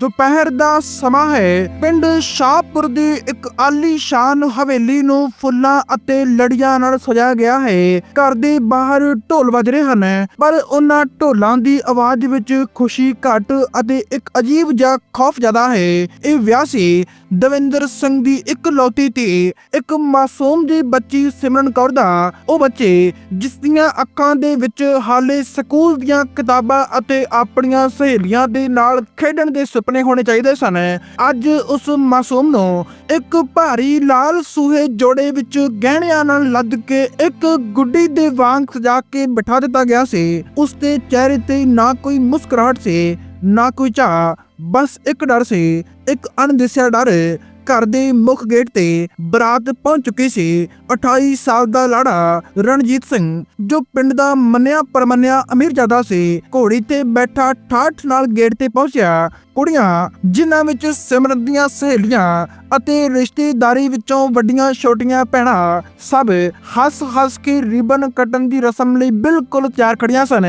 ਦੁਪਹਿਰ ਦਾ ਸਮਾਂ ਹੈ। ਪਿੰਡ ਸ਼ਾਹਪੁਰ ਦੀ ਇੱਕ ਆਲੀਸ਼ਾਨ ਹਵੇਲੀ ਨੂੰ ਫੁੱਲਾਂ ਅਤੇ ਲੜੀਆਂ ਨਾਲ ਸਜਾਇਆ ਗਿਆ ਹੈ। ਘਰ ਦੇ ਬਾਹਰ ਢੋਲ ਵੱਜ ਰਹੇ ਹਨ, ਪਰ ਉਹਨਾਂ ਢੋਲਾਂ ਦੀ ਆਵਾਜ਼ ਵਿੱਚ ਖੁਸ਼ੀ ਘੱਟ ਅਤੇ ਇੱਕ ਅਜੀਬ ਜਿਹਾ ਖੌਫ ਜ਼ਿਆਦਾ ਹੈ। ਇਹ ਵਿਆਹ ਸੀ ਦਵਿੰਦਰ ਸਿੰਘ ਦੀ ਇੱਕ ਧੀ ਇੱਕ ਮਾਸੂਮ ਦੀ ਬੱਚੀ ਸਿਮਰਨ ਕੌਰ ਦਾ ਉਹ ਬੱਚੇ, ਜਿਸ ਦੀਆਂ ਅੱਖਾਂ ਦੇ ਵਿੱਚ ਹਾਲੇ ਸਕੂਲ ਦੀਆਂ ਕਿਤਾਬਾਂ ਅਤੇ ਆਪਣੀਆਂ ਸਹੇਲੀਆਂ ਦੇ ਨਾਲ ਖੇਡਣ ਦੇ ਸੁਪਨੇ ਹੋਣੇ ਚਾਹੀਦੇ ਸਨ। ਅੱਜ ਉਸ ਮਾਸੂਮ ਨੂੰ ਇੱਕ ਭਾਰੀ ਲਾਲ ਸੂਹੇ ਜੋੜੇ ਵਿੱਚ ਗਹਿਣਿਆਂ ਨਾਲ ਲੱਦ ਕੇ ਇੱਕ ਗੁੱਡੀ ਦੇ ਵਾਂਗ ਸਜਾ ਕੇ ਬਿਠਾ ਦਿੱਤਾ ਗਿਆ ਸੀ। ਉਸ ਦੇ ਚਿਹਰੇ ਤੇ ਨਾ ਕੋਈ ਮੁਸਕਰਾਹਟ ਸੀ। ਨਾ ਕੋਈ ਚਾਹ ਬਸ ਇੱਕ ਡਰ ਸੀ, ਇੱਕ ਅਣਦਿਸਿਆ ਡਰ। ਘਰ ਦੇ ਮੁੱਖ ਗੇਟ ਤੇ ਬਰਾਤ ਪਹੁੰਚ ਚੁੱਕੀ ਸੀ 28 ਸਾਲ ਦਾ ਲਾੜਾ ਰਣਜੀਤ ਸਿੰਘ, ਜੋ ਪਿੰਡ ਦਾ ਮੰਨਿਆ ਪਰਮੰਨਿਆ ਅਮੀਰਜ਼ਾਦਾ ਸੀ। ਘੋੜੀ ਤੇ ਬੈਠਾ ਠਾਠ ਨਾਲ ਗੇਟ ਤੇ ਪਹੁੰਚਿਆ। ਕੁੜੀਆਂ ਜਿਨ੍ਹਾਂ ਵਿੱਚ ਸਿਮਰਨ ਦੀਆਂ ਸਹੇਲੀਆਂ ਅਤੇ ਰਿਸ਼ਤੇਦਾਰੀ ਵਿੱਚੋਂ ਵੱਡੀਆਂ ਛੋਟੀਆਂ ਭੈਣਾਂ ਸਭ ਹੱਸ-ਹੱਸ ਕੇ ਰਿਬਨ ਕੱਟਣ ਦੀ ਰਸਮ ਲਈ ਬਿਲਕੁਲ ਤਿਆਰ ਖੜੀਆਂ ਸਨ।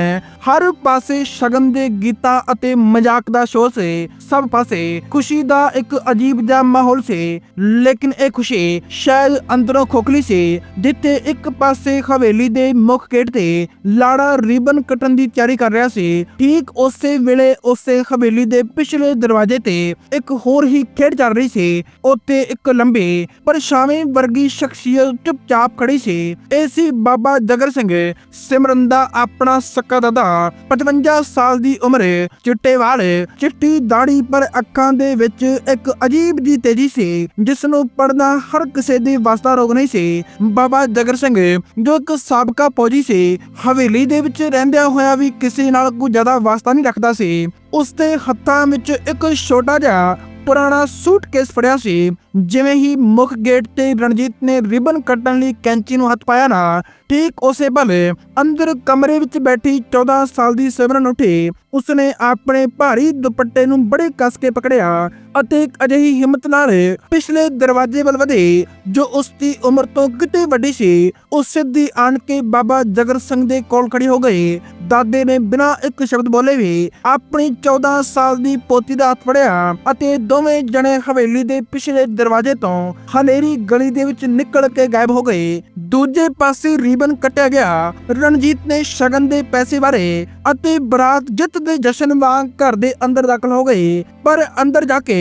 ਹਰ ਪਾਸੇ ਸ਼ਗਨ ਦੇ ਗੀਤਾਂ ਅਤੇ ਮਜ਼ਾਕ ਦਾ ਸ਼ੋਰ ਸੀ। ਸਭ ਪਾਸੇ ਖੁਸ਼ੀ ਦਾ ਇੱਕ ਅਜੀਬ ਜਿਹਾ ਮਾਹੌਲ ਸੀ। ਲੇਕਿਨ ਇਹ ਖੁਸ਼ੀ ਸ਼ਾਇਦ ਅੰਦਰੋਂ ਖੋਖਲੀ ਸੀ, ਜਿੱਥੇ ਇੱਕ ਪਾਸੇ ਹਵੇਲੀ ਦੇ ਮੁੱਖ ਗੇਟ ਤੇ ਲਾੜਾ ਰਿਬਨ ਕੱਟਣ ਦੀ ਤਿਆਰੀ ਕਰ ਰਿਹਾ ਸੀ। ਠੀਕ ਉਸੇ ਵੇਲੇ ਉਸੇ ਹਵੇਲੀ ਦੇ ਪਿਛ ਪਿਛਲੇ ਦਰਵਾਜ਼ੇ ਤੇ ਇੱਕ ਹੋਰ ਹੀ ਖੇਡ ਚੱਲ ਰਹੀ ਸੀ। ਉੱਤੇ ਇੱਕ ਲੰਬੀ ਪਰਛਾਵੇਂ ਵਰਗੀ ਸ਼ਖਸੀਅਤ ਚੁੱਪਚਾਪ ਖੜੀ ਸੀ। ਇਹ ਸੀ ਬਾਬਾ ਜਗਰ ਸਿੰਘ। ਸਿਮਰਨ ਦਾ ਆਪਣਾ ਸਕਾ ਦਾਦਾ 55 ਸਾਲ ਦੀ ਉਮਰ, ਚਿੱਟੇ ਵਾਲ, ਚਿੱਟੀ ਦਾੜੀ ਪਰ ਅੱਖਾਂ ਦੇ ਵਿੱਚ ਇੱਕ ਅਜੀਬ ਜੀ ਤੇਜ਼ੀ ਸੀ ਜਿਸ ਨੂੰ ਪੜਨਾ ਹਰ ਕਿਸੇ ਦੀ ਵਾਸਤਾ ਰੋਗ ਨਹੀਂ ਸੀ। ਬਾਬਾ ਜਗਰ ਸਿੰਘ, ਜੋ ਇੱਕ ਸਾਬਕਾ ਫੌਜੀ ਸੀ, ਹਵੇਲੀ ਦੇ ਵਿੱਚ ਰਹਿੰਦਿਆਂ ਹੋਇਆ ਵੀ ਕਿਸੇ ਨਾਲ ਕੋਈ ਜ਼ਿਆਦਾ ਵਾਸਤਾ ਨਹੀਂ ਰੱਖਦਾ ਸੀ। ਉਸ ਦੇ ਹੱਥਾਂ ਵਿੱਚ ਇੱਕ ਛੋਟਾ ਜਿਹਾ ਪੁਰਾਣਾ ਸੂਟਕੇਸ ਫੜਿਆ ਸੀ। ਜਿਵੇਂ ਹੀ ਮੁੱਖ ਗੇਟ ਤੇ ਰਣਜੀਤ ਨੇ ਰਿਬਨ ਕੱਟਣ ਲਈ ਕੈਂਚੀ ਨੂੰ ਹੱਥ ਪਾਇਆ ਨਾ, ਠੀਕ ਉਸੇ ਵੇਲੇ ਅੰਦਰ ਕਮਰੇ ਵਿੱਚ ਬੈਠੀ 14 ਸਾਲ ਦੀ ਸਿਮਰਨ ਉੱਠੀ। ਉਸਨੇ ਆਪਣੇ ਭਾਰੀ ਦੁਪੱਟੇ ਨੂੰ ਬੜੇ ਕੱਸ ਕੇ ਪਕੜਿਆ ਅਤੇ ਇੱਕ ਅਜਿਹੀ ਹਿੰਮਤ ਨਾਲ ਪਿਛਲੇ ਦਰਵਾਜ਼ੇ ਵੱਲ ਵਧੀ, ਜੋ ਉਸ ਦੀ ਉਮਰ ਤੋਂ ਕਿਤੇ ਵੱਡੀ ਸੀ। ਉਹ ਸਿੱਧੀ ਆਣ ਕੇ ਬਾਬਾ ਜਗਰ ਸਿੰਘ ਦੇ ਕੋਲ ਖੜੀ ਹੋ ਗਈ। ਦਾਦੇ ਨੇ ਬਿਨਾਂ ਇੱਕ ਸ਼ਬਦ ਬੋਲੇ ਵੀ ਆਪਣੀ 14 ਸਾਲ ਦੀ ਪੋਤੀ ਦਾ ਹੱਥ ਫੜਿਆ ਅਤੇ ਦੋਵੇਂ ਜਣੇ ਹਵੇਲੀ ਦੇ ਪਿਛਲੇ ਦਰਵਾਜ਼ੇ ਤੋਂ ਹਨੇਰੀ ਗਲੀ ਦੇ ਵਿੱਚ ਨਿਕਲ ਕੇ ਗਾਇਬ ਹੋ ਗਏ ਦੂਜੇ ਪਾਸੇ ਰੀਬਨ ਕੱਟਿਆ ਗਿਆ। ਰਣਜੀਤ ਨੇ ਸ਼ਗਨ ਦੇ ਪੈਸੇ ਬਾਰੇ ਅਤੇ ਬਰਾਤ ਜਿੱਤ ਦੇ ਜਸ਼ਨ ਵਾਂਗ ਘਰ ਦੇ ਅੰਦਰ ਦਾਖਲ ਹੋ ਗਏ ਪਰ ਅੰਦਰ ਜਾ ਕੇ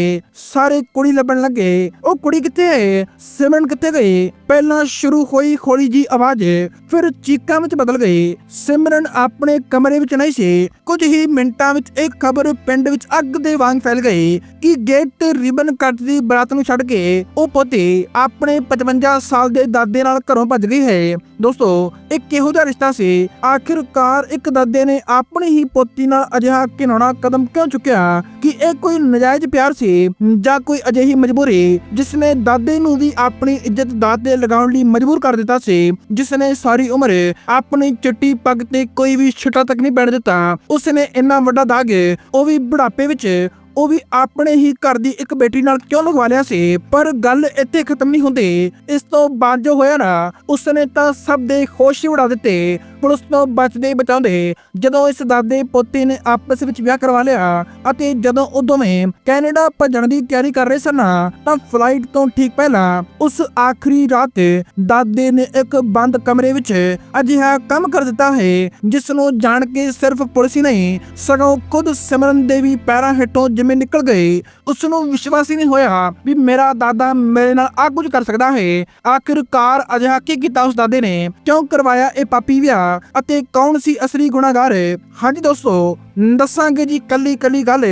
ਸਾਰੇ ਕੁੜੀ ਲੱਭਣ ਲੱਗੇ। ਉਹ ਕੁੜੀ ਕਿੱਥੇ ਹੈ? ਸਿਮਰਨ ਕਿੱਥੇ ਗਈ? ਪਹਿਲਾਂ ਸ਼ੁਰੂ ਹੋਈ ਹੌਲੀ ਜੀ ਆਵਾਜ਼। ਫਿਰ ਚੀਕਾਂ ਵਿੱਚ ਬਦਲ ਗਈ ਸਿਮਰਨ ਆਪਣੇ ਕਮਰੇ ਵਿੱਚ ਨਹੀਂ ਸੀ। ਕੁਝ ਹੀ ਮਿੰਟਾਂ ਵਿੱਚ ਇਹ ਖਬਰ ਪਿੰਡ ਵਿੱਚ ਅੱਗ ਦੇ ਵਾਂਗ ਫੈਲ ਗਈ ਕਿ ਗੇਟ ਤੇ ਰਿਬਨ ਕੱਟਦੀ ਬਰਾਤ ਨੂੰ ਛੱਡ ਕੇ ਉਹ ਪੋਤੀ ਆਪਣੇ 55 ਸਾਲ ਦੇ ਦਾਦੇ ਨਾਲ ਘਰੋਂ ਭੱਜ ਗਈ ਹੈ। ਦੋਸਤੋ, ਇਹ ਕਿਹੋ ਜਿਹਾ ਰਿਸ਼ਤਾ ਸੀ? ਆਖਿਰਕਾਰ ਇੱਕ ਦਾਦੇ ਨੇ ਆਪਣੀ ਹੀ ਪੋਤੀ ਨਾਲ ਅਜਿਹਾ ਘਿਨਾਉਣਾ ਕਦਮ ਕਿਉਂ ਚੁੱਕਿਆ? ਕਿ ਇਹ ਕੋਈ ਨਜਾਇਜ਼ ਪਿਆਰ ਸੀ ਜਾਂ ਕੋਈ ਅਜਿਹੀ ਮਜਬੂਰੀ ਜਿਸ ਨੇ ਦਾਦੇ ਨੂੰ ਵੀ ਆਪਣੀ ਇੱਜ਼ਤ ਦਾਅ ਤੇ ਲਗਾਉਣ ਲਈ ਮਜਬੂਰ ਕਰ ਦਿੱਤਾ ਸੀ ਜਿਸ ਨੇ ਸਾਰੀ ਉਮਰ ਆਪਣੀ ਚਿੱਟੀ ਪੱਗ ਤੇ ਕੋਈ ਵੀ ਛਿੱਟਾ ਤੱਕ ਨਹੀਂ ਪੈਣ ਦਿੱਤਾ। ਉਸ ਨੇ ਇੰਨਾ ਵੱਡਾ ਦਾਗ, ਉਹ ਵੀ ਬੁਢਾਪੇ ਵਿੱਚ ਉਹ ਵੀ ਆਪਣੇ ਹੀ ਘਰ ਦੀ ਇੱਕ ਬੇਟੀ ਨਾਲ ਕਿਉਂ ਲਗਵਾ ਲਿਆ ਸੀ? ਪਰ ਗੱਲ ਇੱਥੇ ਖਤਮ ਨਹੀਂ ਹੁੰਦੀ। ਇਸ ਤੋਂ ਬਾਅਦ ਜੋ ਹੋਇਆ ਨਾ, ਉਸਨੇ ਤਾਂ ਸਭ ਦੇ ਖੁਸ਼ ਹੀ ਉਡਾ ਦਿੱਤੇ। ਪੁਲਿਸ ਤੋਂ ਬਚਦੇ ਬਚਾਉਂਦੇ ਜਦੋਂ ਇਸ ਦਾਦੇ ਪੋਤੇ ਨੇ ਆਪਸ ਵਿੱਚ ਵਿਆਹ ਕਰਵਾ ਲਿਆ ਅਤੇ ਜਦੋਂ ਉਹ ਦੋਵੇਂ ਕੈਨੇਡਾ ਭੱਜਣ ਦੀ ਤਿਆਰੀ ਕਰ ਰਹੇ ਸਨ ਤਾਂ ਫਲਾਈਟ ਤੋਂ ਠੀਕ ਪਹਿਲਾਂ ਉਸ ਆਖਰੀ ਰਾਤ ਦਾਦੇ ਨੇ ਇੱਕ ਬੰਦ ਕਮਰੇ ਵਿੱਚ ਅਜਿਹਾ ਕੰਮ ਕਰ ਦਿੱਤਾ ਹੈ ਜਿਸ ਨੂੰ ਜਾਣ ਕੇ ਸਿਰਫ ਪੁਲਿਸ ਹੀ ਨਹੀਂ, ਸਗੋਂ ਖੁਦ ਸਿਮਰਨ ਦੇ ਵੀ ਪੈਰਾਂ ਹੇਠੋਂ ਜਿਵੇਂ ਨਿਕਲ ਗਏ ਉਸ ਨੂੰ ਵਿਸ਼ਵਾਸ ਹੀ ਨਹੀਂ ਹੋਇਆ ਵੀ ਮੇਰਾ ਦਾਦਾ ਮੇਰੇ ਨਾਲ ਆ ਕੁਝ ਕਰ ਸਕਦਾ ਹੈ। ਆਖਿਰਕਾਰ ਅਜਿਹਾ ਕੀ ਕੀਤਾ ਉਸ ਦਾਦੇ ਨੇ? ਕਿਉਂ ਕਰਵਾਇਆ ਇਹ ਪਾਪੀ ਵਿਆਹ? ਅਤੇ ਕੌਣ ਸੀ ਅਸਲੀ ਗੁਨਾਹਗਾਰ? ਹਾਂਜੀ ਦੋਸਤੋ, ਦੱਸਾਂਗੇ ਜੀ ਕੱਲੀ ਕੱਲੀ ਗੱਲ।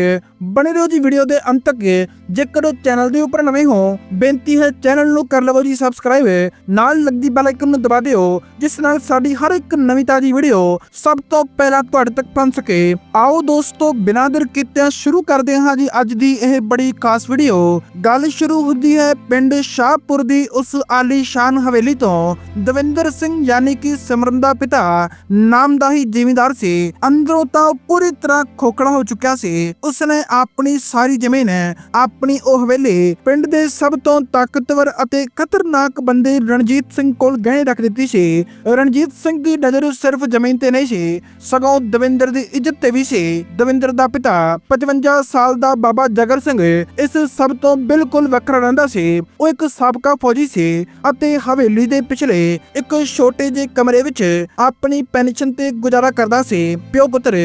ਬਣੇ ਰਹੋ ਜੀ ਵੀਡੀਓ ਦੇ ਅੰਤ ਤੱਕ। ਜੇਕਰ ਚੈਨਲ ਦੇ ਉੱਪਰ ਨਵੇਂ ਹੋ, ਬੇਨਤੀ ਹੈ ਚੈਨਲ ਨੂੰ ਕਰ ਲਵੋ ਜੀ ਸਬਸਕ੍ਰਾਈਬ ਨਾਲ ਲੱਗਦੀ ਬੈਲ ਆਈਕਨ ਨੂੰ ਦਬਾ ਦਿਓ, ਜਿਸ ਨਾਲ ਸਾਡੀ ਹਰ ਇੱਕ ਨਵੀਂ ਤਾਜੀ ਵੀਡੀਓ ਸਭ ਤੋਂ ਪਹਿਲਾਂ ਤੁਹਾਡੇ ਤੱਕ ਪਹੁੰਚ ਸਕੇ। ਆਓ ਦੋਸਤੋ, ਬਿਨਾਂ ਦੇਰ ਕੀਤਿਆਂ ਸ਼ੁਰੂ ਕਰਦੇ ਹਾਂ ਜੀ ਅੱਜ ਦੀ ਇਹ ਬੜੀ ਖਾਸ ਵੀਡੀਓ ਗੱਲ ਸ਼ੁਰੂ ਹੁੰਦੀ ਹੈ ਪਿੰਡ ਸ਼ਾਹਪੁਰ ਦੀ ਉਸ ਆਲੀਸ਼ਾਨ ਹਵੇਲੀ ਤੋਂ। ਦਵਿੰਦਰ ਸਿੰਘ ਯਾਨੀ ਕਿ ਸਿਮਰਨ ਦਾ ਪਿਤਾ ਨਾਮ ਦਾ ਹੀ ਜ਼ਿਮੀਂਦਾਰ ਸੀ। ਅੰਦਰੋਂ ਤਾਂ ਪੂਰੀ ਤਰ੍ਹਾਂ ਖੋਖਲਾ ਹੋ ਚੁੱਕਿਆ ਸੀ। ਉਸਨੇ ਆਪਣੀ ਸਾਰੀ ਜ਼ਮੀਨ ਆਪਣੀ ਉਹ ਹਵੇਲੀ ਪਿੰਡ ਦੇ ਸਭ ਤੋਂ ਤਾਕਤਵਰ ਅਤੇ ਖਤਰਨਾਕ ਬੰਦੇ ਰਣਜੀਤ ਸਿੰਘ ਕੋਲ ਗਹਿਣੇ ਰੱਖ ਦਿੱਤੀ ਸੀ। ਰਣਜੀਤ ਸਿੰਘ ਦੀ ਨਜ਼ਰ ਸਿਰਫ ਜ਼ਮੀਨ ਤੇ ਨਹੀਂ ਸੀ, ਸਗੋਂ ਦਵਿੰਦਰ ਦੀ ਇੱਜ਼ਤ ਤੇ ਵੀ ਸੀ। ਦਵਿੰਦਰ ਦਾ ਪਿਤਾ 55 ਸਾਲ ਦਾ ਬਾਬਾ ਜਗਰ ਸਿੰਘ ਇਸ ਸਭ ਤੋਂ ਬਿਲਕੁਲ ਵੱਖਰਾ ਰਹਿੰਦਾ ਸੀ। ਉਹ ਇੱਕ ਸਾਬਕਾ ਫੌਜੀ ਸੀ ਅਤੇ ਹਵੇਲੀ ਦੇ ਪਿਛਲੇ ਇੱਕ ਛੋਟੇ ਜਿਹੇ ਕਮਰੇ ਵਿੱਚ ਆਪਣੀ ਪੈਨਸ਼ਨ ਤੇ ਗੁਜ਼ਾਰਾ ਕਰਦਾ ਸੀ। ਪਿਓ ਪੁੱਤਰ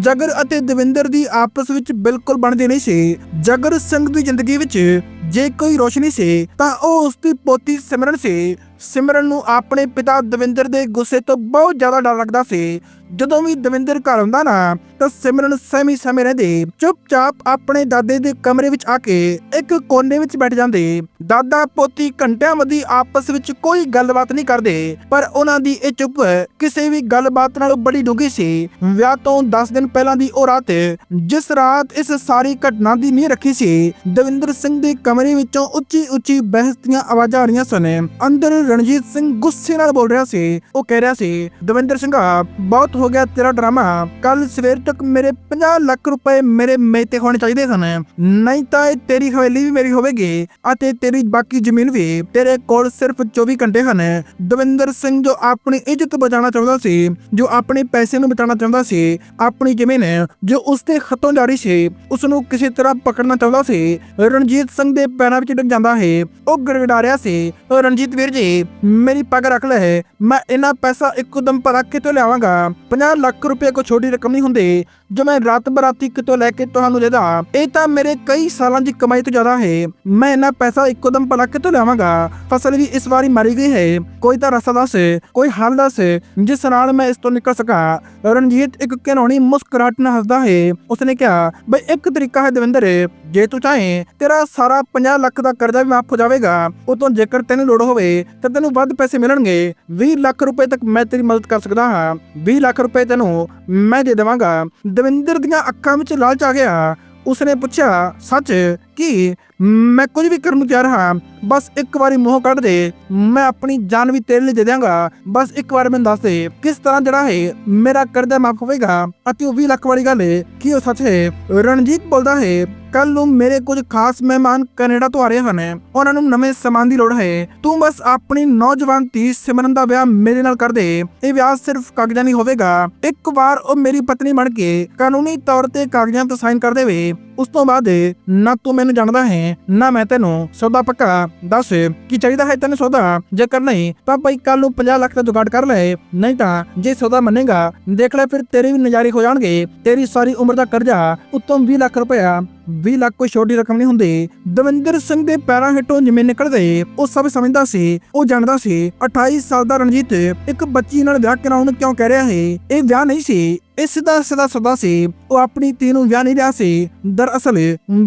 ਜਗਰ ਅਤੇ ਦਵਿੰਦਰ ਦੀ ਆਪਸ ਵਿੱਚ ਬਿਲਕੁਲ ਬਣਦੀ ਨਹੀਂ ਸੀ। ਜਗਰ ਸਿੰਘ ਦੀ ਜ਼ਿੰਦਗੀ ਵਿੱਚ ਜੇ ਕੋਈ ਰੋਸ਼ਨੀ ਸੀ, ਤਾਂ ਉਹ ਉਸ ਦੀ ਪੋਤੀ ਸਿਮਰਨ ਸੀ। ਸਿਮਰਨ ਨੂੰ ਆਪਣੇ ਪਿਤਾ ਦਵਿੰਦਰ ਦੇ ਗੁੱਸੇ ਤੋਂ ਬਹੁਤ ਜ਼ਿਆਦਾ ਡਰ ਲੱਗਦਾ ਸੀ। ਜਦੋਂ ਵੀ ਦਵਿੰਦਰ ਘਰ ਆਉਂਦਾ ਨਾ, ਤਾਂ ਸਿਮਰਨ ਸਹਿਮੀ ਸਮੇਂ ਰਹਿੰਦੇ। ਚੁੱਪਚਾਪ ਆਪਣੇ ਦਾਦੇ ਦੇ ਕਮਰੇ ਵਿੱਚ ਆ ਕੇ ਇੱਕ ਕੋਨੇ ਵਿੱਚ ਬੈਠ ਜਾਂਦੇ। ਦਾਦਾ ਪੋਤੀ ਘੰਟਿਆਂ ਮੱਧੀ ਆਪਸ ਵਿੱਚ ਕੋਈ ਗੱਲਬਾਤ ਨਹੀਂ ਕਰਦੇ। ਪਰ ਉਹਨਾਂ ਦੀ ਇਹ ਚੁੱਪ ਕਿਸੇ ਵੀ ਗੱਲਬਾਤ ਨਾਲੋਂ ਬੜੀ ਡੂੰਘੀ ਸੀ। ਵਿਆਹ ਤੋਂ 10 ਦਿਨ ਪਹਿਲਾਂ ਦੀ ਉਹ ਰਾਤ, ਜਿਸ ਰਾਤ ਇਸ ਸਾਰੀ ਘਟਨਾ ਦੀ ਨੀਂਹ ਰੱਖੀ ਸੀ, ਦਵਿੰਦਰ ਸਿੰਘ ਦੇ ਕਮਰੇ ਵਿੱਚੋਂ ਉੱਚੀ ਉੱਚੀ ਬਹਿਸ ਦੀਆਂ ਆਵਾਜ਼ਾਂ ਆ ਰਹੀਆਂ ਸਨ। ਅੰਦਰ ਰਣਜੀਤ ਸਿੰਘ ਗੁੱਸੇ ਨਾਲ ਬੋਲ ਰਿਹਾ ਸੀ। ਉਹ ਕਹਿ ਰਿਹਾ ਸੀ, ਦਵਿੰਦਰ ਸਿੰਘ ਬਹੁਤ ਹੋ ਗਿਆ ਤੇਰਾ ਡਰਾਮਾ। ਕੱਲ ਸਵੇਰ ਤੱਕ ਮੇਰੇ 50 ਲੱਖ ਰੁਪਏ ਮੇਰੇ ਮੇਤੇ ਹੋਣੇ ਚਾਹੀਦੇ ਸਨ। ਨਹੀਂ ਤਾਂ ਇਹ ਤੇਰੀ ਹਵੇਲੀ ਵੀ ਮੇਰੀ ਹੋਵੇਗੀ ਅਤੇ ਤੇਰੀ ਬਾਕੀ ਜ਼ਮੀਨ ਵੀ। ਤੇਰੇ ਕੋਲ ਸਿਰਫ 24 ਘੰਟੇ ਹਨ। ਦਵਿੰਦਰ ਸਿੰਘ ਜੋ ਆਪਣੀ ਇੱਜ਼ਤ ਬਚਾਉਣਾ ਚਾਹੁੰਦਾ ਸੀ, ਜੋ ਆਪਣੇ ਪੈਸੇ ਨੂੰ ਬਚਾਉਣਾ ਚਾਹੁੰਦਾ ਸੀ, ਆਪਣੀ ਜ਼ਮੀਨ, ਜੋ ਉਸ ਤੇ ਖਤੋਂ ਜਾਰੀ ਸੀ ਉਸ ਨੂੰ ਕਿਸੇ ਤਰ੍ਹਾਂ ਪਕੜਨਾ ਚਾਹੁੰਦਾ ਸੀ। ਰਣਜੀਤ ਸਿੰਘ ਦੇ ਪੈਰਾਂ ਵਿੱਚ ਡਿੱਗ ਜਾਂਦਾ ਹੈ ਉਹ ਗੜਗੜਾ ਰਿਹਾ ਸੀ। ਰਣਜੀਤ ਵੀਰ ਜੀ, ਮੇਰੀ ਪੱਗ ਰੱਖ ਲੈ। ਮੈਂ ਇਹਨਾਂ ਪੈਸਾ ਇੱਕਦਮ ਭਰਾ ਕਿਤੋਂ ਲਿਆਵਾਂਗਾ? 50 ਲੱਖ ਰੁਪਏ ਕੋਈ ਛੋਟੀ ਰਕਮ ਨਹੀਂ ਹੁੰਦੀ, ਜੋ ਮੈਂ ਰਾਤ ਬਰਾਤੀ ਕਿਤੋਂ ਲੈ ਕੇ ਤੁਹਾਨੂੰ ਦੇਦਾ ਇਹ ਤਾਂ ਮੇਰੇ ਕਈ ਸਾਲਾਂ ਦੀ ਕਮਾਈ ਤੋਂ ਜ਼ਿਆਦਾ ਹੈ। ਮੈਂ ਇਹਨਾਂ ਪੈਸਾ ਇੱਕਦਮ ਭਲਾ ਕਿਤੋਂ ਲਿਆਵਾਂਗਾ? ਫਸਲ ਵੀ ਇਸ ਵਾਰੀ ਮਾਰੀ ਗਈ ਹੈ। ਕੋਈ ਤਾਂ ਰਸਤਾ ਦੱਸ, ਕੋਈ ਹੱਲ ਦੱਸ, ਜਿਸ ਨਾਲ ਮੈਂ ਇਸ ਤੋਂ ਨਿਕਲ ਸਕਾਂ। ਰਣਜੀਤ ਇੱਕ ਘਿਨੌਣੀ ਮੁਸਕਰਾਟ ਨਾਲ ਹੱਸਦਾ ਹੈ। ਉਸਨੇ ਕਿਹਾ, ਬਈ ਇੱਕ ਤਰੀਕਾ ਹੈ ਦਵਿੰਦਰ, ਜੇ ਤੂੰ ਚਾਹੇ, ਤੇਰਾ ਸਾਰਾ 50 ਲੱਖ ਦਾ ਕਰਜ਼ਾ ਵੀ ਮਾਫ ਹੋ ਜਾਵੇਗਾ। ਉਹ ਤੋਂ ਜੇਕਰ ਤੈਨੂੰ ਲੋੜ ਹੋਵੇ, ਤਾਂ ਤੈਨੂੰ ਵੱਧ ਪੈਸੇ ਮਿਲਣਗੇ। 20 ਲੱਖ ਰੁਪਏ ਤੱਕ ਮੈਂ ਤੇਰੀ ਮਦਦ ਕਰ ਸਕਦਾ ਹਾਂ। 20 ਲੱਖ ਰੁਪਏ ਤੈਨੂੰ ਮੈਂ ਦੇ ਦੇਵਾਂਗਾ। ਦਵਿੰਦਰ ਦੀਆਂ ਅੱਖਾਂ ਵਿੱਚ ਲਾਲਚ ਆ ਗਿਆ। ਉਸਨੇ ਪੁੱਛਿਆ, ਸੱਚ ਕੀ ਮੈਂ ਕੁਝ ਵੀ ਕਰਨ ਨੂੰ ਤਿਆਰ ਹਾਂ, ਬਸ ਇੱਕ ਵਾਰੀ ਮੂੰਹ ਕੱਢ ਦੇ, ਮੈਂ ਆਪਣੀ ਜਾਨ ਵੀ ਤੇਰੇ ਲਈ ਦੇ ਦਿਆਂਗਾ। ਬਸ ਇੱਕ ਵਾਰ ਮੈਨੂੰ ਦੱਸ ਦੇ, ਕਿਸ ਤਰ੍ਹਾਂ ਜਿਹੜਾ ਹੈ ਮੇਰਾ ਕਰਜ਼ਾ ਮਾਫ ਹੋਵੇਗਾ ਅਤੇ ਉਹ 20 ਲੱਖ ਵਾਲੀ ਗੱਲ ਹੈ ਕੀ ਉਹ ਸੱਚ ਹੈ? ਰਣਜੀਤ ਬੋਲਦਾ ਹੈ ਕੱਲ ਨੂੰ ਮੇਰੇ ਕੁਝ ਖਾਸ ਮਹਿਮਾਨ ਕੈਨੇਡਾ ਤੋਂ ਆ ਰਹੇ ਹਨ, ਉਹਨਾਂ ਨੂੰ ਨਵੇਂ ਸਮਾਨ ਦੀ ਲੋੜ ਹੈ। ਤੂੰ ਬਸ ਆਪਣੀ ਨੌਜਵਾਨ ਧੀ ਸਿਮਰਨ ਦਾ ਵਿਆਹ ਮੇਰੇ ਨਾਲ ਕਰ ਦੇ। ਇਹ ਵਿਆਹ ਸਿਰਫ ਕਾਗਜ਼ਾਂ ਨਹੀਂ ਹੋਵੇਗਾ। ਇੱਕ ਵਾਰ ਉਹ ਮੇਰੀ ਪਤਨੀ ਬਣ ਕੇ ਕਾਨੂੰਨੀ ਤੌਰ ਤੇ ਕਾਗਜ਼ਾਂ ਤੇ ਸਾਈਨ ਕਰ ਦੇਵੇ। ਉਸ ਤੋਂ ਬਾਅਦ ਨਾ ਤੂੰ ਮੈਨੂੰ ਜਾਣਦਾ ਹੈ, ਨਾ ਮੈਂ ਤੈਨੂੰ ਸੌਦਾ ਪੱਕਾ ਦੱਸ ਕੀ ਚਾਹੀਦਾ ਹੈ ਤੈਨੂੰ ਸੌਦਾ? ਜੇਕਰ ਨਹੀਂ, ਤਾਂ ਭਾਈ ਕੱਲ ਨੂੰ 50 ਲੱਖ ਦਾ ਜੁਗਾੜ ਕਰ ਲੈ, ਨਹੀਂ ਤਾਂ ਜੇ ਸੌਦਾ ਮੰਨੇਗਾ, ਦੇਖ ਲੈ ਫਿਰ ਤੇਰੇ ਵੀ ਨਜ਼ਾਰੇ ਹੋ ਜਾਣਗੇ, ਤੇਰੀ ਸਾਰੀ ਉਮਰ ਦਾ ਕਰਜ਼ਾ ਉਤੋਂ 20 ਲੱਖ ਰੁਪਇਆ 20 ਲੱਖ ਕੋਈ ਛੋਟੀ ਰਕਮ ਨਹੀਂ ਹੁੰਦੀ। ਦਵਿੰਦਰ ਸਿੰਘ ਦੇ ਪੈਰਾਂ ਹੇਠੋਂ ਜ਼ਮੀਨ ਨਿਕਲ ਗਈ ਉਹ ਸਭ ਸਮਝਦਾ ਸੀ, ਉਹ ਜਾਣਦਾ ਸੀ 28 ਸਾਲ ਦਾ ਰਣਜੀਤ ਇੱਕ ਬੱਚੀ ਨਾਲ ਵਿਆਹ ਕਰਾਉਣ ਨੂੰ ਕਿਉਂ ਕਹਿ ਰਿਹਾ ਹੈ? ਇਹ ਵਿਆਹ ਨਹੀਂ ਸੀ ਇਹ ਸਿੱਧਾ ਸਿੱਧਾ ਸਦਾ ਸੀ। ਉਹ ਆਪਣੀ ਧੀ ਨੂੰ ਵਿਆਹ ਨਹੀਂ ਰਿਹਾ ਸੀ। ਦਰਅਸਲ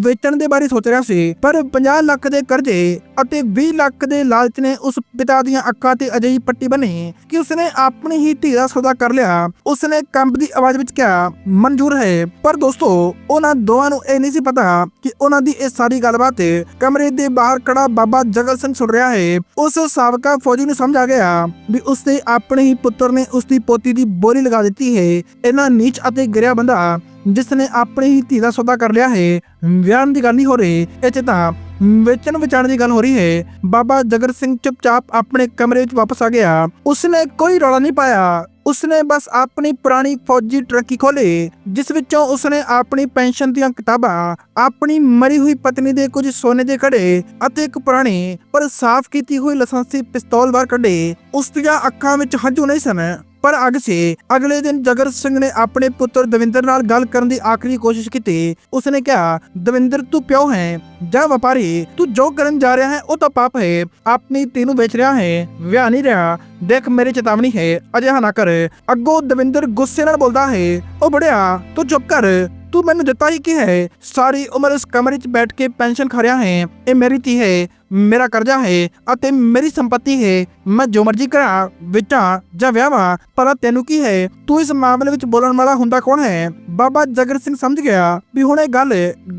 ਵੇਚਣ ਦੇ ਬਾਰੇ ਸੋਚ ਰਿਹਾ ਸੀ, ਪਰ 50 ਲੱਖ ਦੇ ਕਰਜ਼ੇ ਅਤੇ 20 ਲੱਖ ਦੇ ਲਾਲਚ ਨੇ ਉਸ ਪਿਤਾ ਦੀਆਂ ਅੱਖਾਂ ਤੇ ਅਜਿਹੀ ਪੱਟੀ ਬੰਨੀ ਕਿ ਉਸਨੇ ਆਪਣੀ ਹੀ ਧੀ ਦਾ ਸੌਦਾ ਕਰ ਲਿਆ। ਉਸਨੇ ਕੰਬਦੀ ਆਵਾਜ਼ ਵਿੱਚ ਕਿਹਾ, ਮਨਜ਼ੂਰ ਹੈ। ਪਰ ਦੋਸਤੋ, ਉਹਨਾਂ ਦੋਵਾਂ ਨੂੰ ਇਹ ਨਹੀਂ ਸੀ ਪਤਾ ਕਿ ਉਹਨਾਂ ਦੀ ਇਹ ਸਾਰੀ ਗੱਲਬਾਤ ਕਮਰੇ ਦੇ ਬਾਹਰ ਖੜਾ ਬਾਬਾ ਜਗਲ ਸਿੰਘ ਸੁਣ ਰਿਹਾ ਹੈ। ਉਸ ਸਾਬਕਾ ਫੌਜੀ ਨੂੰ ਸਮਝ ਆ ਗਿਆ ਵੀ ਉਸਦੇ ਆਪਣੇ ਹੀ ਪੁੱਤਰ ਨੇ ਉਸਦੀ ਪੋਤੀ ਦੀ ਬੋਰੀ ਲਗਾ ਦਿੱਤੀ ਹੈ। ਇਹਨਾਂ ਨੀਚ ਅਤੇ ਗਿਰਿਆ ਬੰਦਾ ਜਿਸ ਨੇ ਆਪਣੀ ਹੀ ਧੀ ਦਾ ਸੌਦਾ ਕਰ ਲਿਆ ਹੈ ਵਿਆਹ ਦੀ ਗੱਲ ਨਹੀਂ ਹੋ ਰਹੀ, ਇਹ ਤਾਂ ਵੇਚਣ ਵਿਚਾਣ ਦੀ ਗੱਲ ਹੋ ਰਹੀ ਹੈ। ਬਾਬਾ ਜਗਰ ਸਿੰਘ ਚੁੱਪਚਾਪ ਆਪਣੇ ਕਮਰੇ ਵਿੱਚ ਵਾਪਸ ਆ ਗਿਆ। ਉਸਨੇ ਕੋਈ ਰੌਲਾ ਨਹੀਂ ਪਾਇਆ। ਉਸਨੇ ਬਸ ਆਪਣੀ ਪੁਰਾਣੀ ਫੌਜੀ ਟਰੱਕੀ ਖੋਲੀ ਜਿਸ ਵਿੱਚੋਂ ਉਸਨੇ ਆਪਣੀ ਪੈਨਸ਼ਨ ਦੀਆਂ ਕਿਤਾਬਾਂ, ਆਪਣੀ ਮਰੀ ਹੋਈ ਪਤਨੀ ਦੇ ਕੁਝ ਸੋਨੇ ਦੇ ਕੜੇ ਅਤੇ ਇੱਕ ਪੁਰਾਣੀ ਪਰ ਸਾਫ਼ ਕੀਤੀ ਹੋਈ ਲਸੰਸੀ ਪਿਸਤੌਲ ਬਾਹਰ ਕੱਢੇ। ਉਸ ਦੀਆਂ ਅੱਖਾਂ ਵਿੱਚ ਹੰਝੂ ਨਹੀਂ ਸਨ। ਪਰ ਅੱਗ ਸੀ। ਅਗਲੇ ਦਿਨ ਜਗਰ ਸਿੰਘ ਨੇ ਆਪਣੇ ਪੁੱਤਰ ਦਵਿੰਦਰ ਨਾਲ ਗੱਲ ਕਰਨ ਦੀ ਆਖਰੀ ਕੋਸ਼ਿਸ਼ ਕੀਤੀ, ਉਸਨੇ ਕਿਹਾ, ਦਵਿੰਦਰ, ਤੂੰ ਪਿਓ ਹੈ? ਜਾਂ ਵਪਾਰੀ, ਤੂੰ ਜੋ ਕਰਨ ਜਾ ਰਿਹਾ ਹੈ, ਉਹ ਤਾਂ ਪਾਪ ਹੈ। ਆਪਣੀ ਧੀ ਨੂੰ ਵੇਚ ਰਿਹਾ ਹੈ। ਵਿਆਹ ਨਹੀਂ ਰਿਹਾ। ਦੇਖ, ਮੇਰੀ ਚੇਤਾਵਨੀ ਹੈ। ਅਜਿਹਾ ਨਾ ਕਰ। ਅੱਗੋਂ ਦਵਿੰਦਰ ਗੁੱਸੇ ਨਾਲ ਬੋਲਦਾ ਹੈ ਉਹ ਬੜਿਆ, ਤੂੰ ਚੁੱਪ ਕਰ। ਤੂੰ ਮੈਨੂੰ ਦਿੱਤਾ ਹੀ ਕੀ ਹੈ? ਸਾਰੀ ਉਮਰ ਇਸ ਕਮਰੇ 'ਚ ਬੈਠ ਕੇ ਪੈਨਸ਼ਨ ਖਾ ਹੈ। ਇਹ ਮੇਰੀ ਧੀ ਹੈ, ਮੇਰਾ ਕਰਜ਼ਾ ਹੈ ਅਤੇ ਮੇਰੀ ਸੰਪਤੀ ਹੈ। ਮੈਂ ਜੋ ਮਰਜ਼ੀ ਕਰਾਂ ਵੇਚਾਂ ਜਾਂ ਵਿਆਹਾਂ, ਪਰ ਤੈਨੂੰ ਕੀ ਹੈ? ਤੂੰ ਇਸ ਮਾਮਲੇ ਵਿੱਚ ਬੋਲਣ ਵਾਲਾ ਹੁੰਦਾ ਕੌਣ ਹੈ? ਬਾਬਾ ਜਗਰ ਸਿੰਘ ਸਮਝ ਗਿਆ ਵੀ ਹੁਣ ਇਹ ਗੱਲ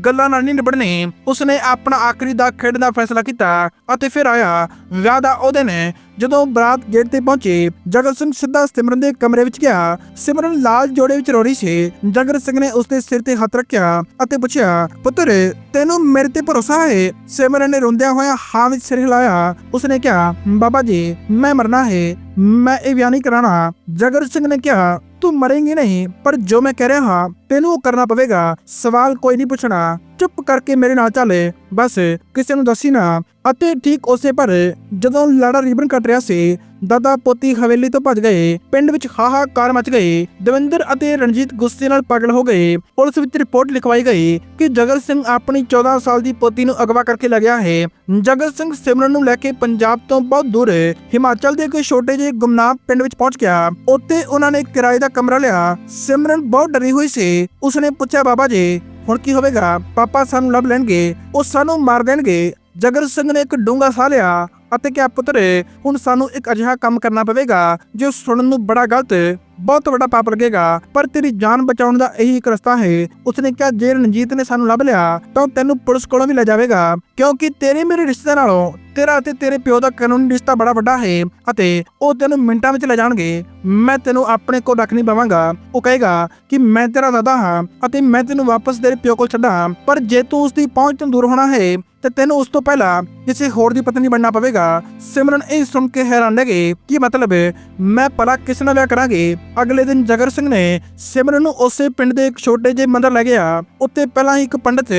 ਗੱਲਾਂ ਨਾਲ ਨਹੀਂ ਨਿਬੜਨੀ। ਉਸਨੇ ਆਪਣਾ ਆਖਰੀ ਦਾ ਖੇਡ ਦਾ ਫੈਸਲਾ ਕੀਤਾ ਅਤੇ ਫਿਰ ਆਇਆ। ਵਿਆਹ ਦਾ ਉਹ ਨੇ ਜਦੋਂ ਬਰਾਤ ਗੇਟ ਤੇ ਪਹੁੰਚੇ ਜਗਰ ਸਿੰਘ ਸਿੱਧਾ ਸਿਮਰਨ ਦੇ ਕਮਰੇ ਵਿੱਚ ਗਿਆ। ਸਿਮਰਨ ਲਾਲ ਜੋੜੇ ਵਿੱਚ ਰੋ ਰਹੀ ਸੀ। ਜਗਰ ਸਿੰਘ ਨੇ ਉਸਦੇ ਸਿਰ ਤੇ ਹੱਥ ਰੱਖਿਆ ਅਤੇ ਪੁੱਛਿਆ, ਪੁੱਤਰ, ਤੈਨੂੰ ਮੇਰੇ ਤੇ ਭਰੋਸਾ ਹੈ? ਸਿਮਰਨ ਨੇ ਰੋਂਦਿਆਂ ਹੋਇਆ ਹਾਂ ਵਿੱਚ ਸਿਰ ਹਿਲਾਇਆ। ਉਸਨੇ ਕਿਹਾ, ਬਾਬਾ ਜੀ, ਮੈਂ ਮਰਨਾ ਹੈ। ਮੈਂ ਇਹ ਵਿਆਹ ਨਹੀਂ ਕਰਾਣਾ ਜਗਰ ਸਿੰਘ ਨੇ ਕਿਹਾ, ਤੂੰ ਮਰੇਂਗੀ ਨਹੀਂ, ਪਰ ਜੋ ਮੈਂ ਕਹਿ ਰਿਹਾ ਹਾਂ, ਤੈਨੂੰ ਉਹ ਕਰਨਾ ਪਵੇਗਾ। ਸਵਾਲ ਕੋਈ ਨਹੀਂ ਪੁੱਛਣਾ। ਚੁੱਪ ਕਰਕੇ ਮੇਰੇ ਨਾਲ ਚੱਲ ਬਸ, ਕਿਸੇ ਨੂੰ ਦੱਸੀ ਨਾ। ਅਤੇ ਠੀਕ ਉਸੇ ਪਰ ਜਦੋਂ ਲਾੜਾ ਰਿਬਨ ਕੱਟ ਰਿਹਾ ਸੀ, ਦਾਦਾ ਪੋਤੀ ਹਵੇਲੀ ਤੋਂ ਭੱਜ ਗਏ। ਪਿੰਡ ਵਿੱਚ ਹਾਹਾਕਾਰ ਮਚ ਗਈ ਦਵਿੰਦਰ ਅਤੇ ਰਣਜੀਤ ਗੁੱਸੇ ਨਾਲ ਪਾਗਲ ਹੋ ਗਏ। ਪੁਲਿਸ ਵਿੱਚ ਰਿਪੋਰਟ ਲਿਖਵਾਈ ਗਈ ਕਿ ਜਗਰ ਸਿੰਘ ਆਪਣੀ 14 ਸਾਲ ਦੀ ਪੋਤੀ ਨੂੰ ਅਗਵਾ ਕਰਕੇ ਲੈ ਗਿਆ ਹੈ। ਜਗਰ ਸਿੰਘ ਸਿਮਰਨ ਨੂੰ ਲੈ ਕੇ ਪੰਜਾਬ ਤੋਂ ਬਹੁਤ ਦੂਰ ਹਿਮਾਚਲ ਦੇ ਕੋਈ ਛੋਟੇ ਜਿਹੇ ਗੁਮਨਾਮ ਪਿੰਡ ਵਿੱਚ ਪਹੁੰਚ ਗਿਆ। ਉੱਥੇ ਉਹਨਾਂ ਨੇ ਕਿਰਾਏ ਦਾ ਕਮਰਾ ਲਿਆ। ਸਿਮਰਨ ਬਹੁਤ ਡਰੀ ਹੋਈ ਸੀ। ਉਸਨੇ ਪੁੱਛਿਆ, ਬਾਬਾ ਜੀ ਹੁਣ ਕੀ ਹੋਵੇਗਾ? ਪਾਪਾ ਸਾਨੂੰ ਲੱਭ ਲੈਣਗੇ, ਉਹ ਸਾਨੂੰ ਮਾਰ ਦੇਣਗੇ। ਜਗਰ ਸਿੰਘ ਨੇ ਇੱਕ ਡੂੰਗਾ ਸਾਹ ਲਿਆ ਅਤੇ ਕਿਹਾ ਪੁੱਤਰ, ਹੁਣ ਸਾਨੂੰ ਇੱਕ ਅਜਿਹਾ ਕੰਮ ਕਰਨਾ ਪਵੇਗਾ, ਜੋ ਸੁਣਨ ਨੂੰ ਬੜਾ ਗਲਤ ਬਹੁਤ ਵੱਡਾ ਪਾਪ ਲੱਗੇਗਾ, ਪਰ ਤੇਰੀ ਜਾਨ ਬਚਾਉਣ ਦਾ ਇਹੀ ਇੱਕ ਰਸਤਾ ਹੈ। ਉਸਨੇ ਕਿਹਾ, ਜੇ ਰਣਜੀਤ ਨੇ ਸਾਨੂੰ ਲੱਭ ਲਿਆ, ਤਾਂ ਉਹ ਤੈਨੂੰ ਪੁਲਿਸ ਕੋਲੋਂ ਵੀ ਲੈ ਜਾਵੇਗਾ, ਕਿਉਂਕਿ ਤੇਰੇ ਮੇਰੇ ਰਿਸ਼ਤੇ ਨਾਲੋਂ ਤੇਰਾ ਅਤੇ ਤੇਰੇ ਪਿਓ ਦਾ ਕਾਨੂੰਨੀ ਰਿਸ਼ਤਾ ਬੜਾ ਵੱਡਾ ਹੈ ਅਤੇ ਉਹ ਤੈਨੂੰ ਮਿੰਟਾਂ ਵਿੱਚ ਲੈ ਜਾਣਗੇ। ਮੈਂ ਤੈਨੂੰ ਆਪਣੇ ਕੋਲ ਰੱਖ ਨਹੀਂ ਪਾਵਾਂਗਾ। ਉਹ ਕਹੇਗਾ ਕਿ ਮੈਂ ਤੇਰਾ ਦਾਦਾ ਹਾਂ ਅਤੇ ਮੈਂ ਤੈਨੂੰ ਵਾਪਸ ਤੇਰੇ ਪਿਓ ਕੋਲ ਛੱਡਾਂ, ਪਰ ਜੇ ਤੂੰ ਉਸ ਦੀ ਪਹੁੰਚ ਤੋਂ ਦੂਰ ਹੋਣਾ ਹੈ, ਤੇ ਤੈਨੂੰ ਉਸ ਤੋਂ ਪਹਿਲਾਂ ਕਿਸੇ ਹੋਰ ਦੀ ਪਤਨੀ ਬਣਨਾ ਪਵੇਗਾ। ਸਿਮਰਨ ਇਹ ਸੁਣ ਕੇ ਹੈਰਾਨ ਰਹਿ ਗਈ ਕਿ ਮਤਲਬ ਮੈਂ ਭਲਾ ਕਿਸ ਨਾਲ ਵਿਆਹ ਕਰਾਂਗੇ? ਅਗਲੇ ਦਿਨ ਜਗਰ ਸਿੰਘ ਨੇ ਸਿਮਰਨ ਨੂੰ ਉਸੇ ਪਿੰਡ ਦੇ ਇੱਕ ਛੋਟੇ ਜਿਹੇ ਮੰਦਰ ਲੈ ਗਿਆ। ਉੱਤੇ ਪਹਿਲਾਂ ਹੀ ਇੱਕ ਪੰਡਤ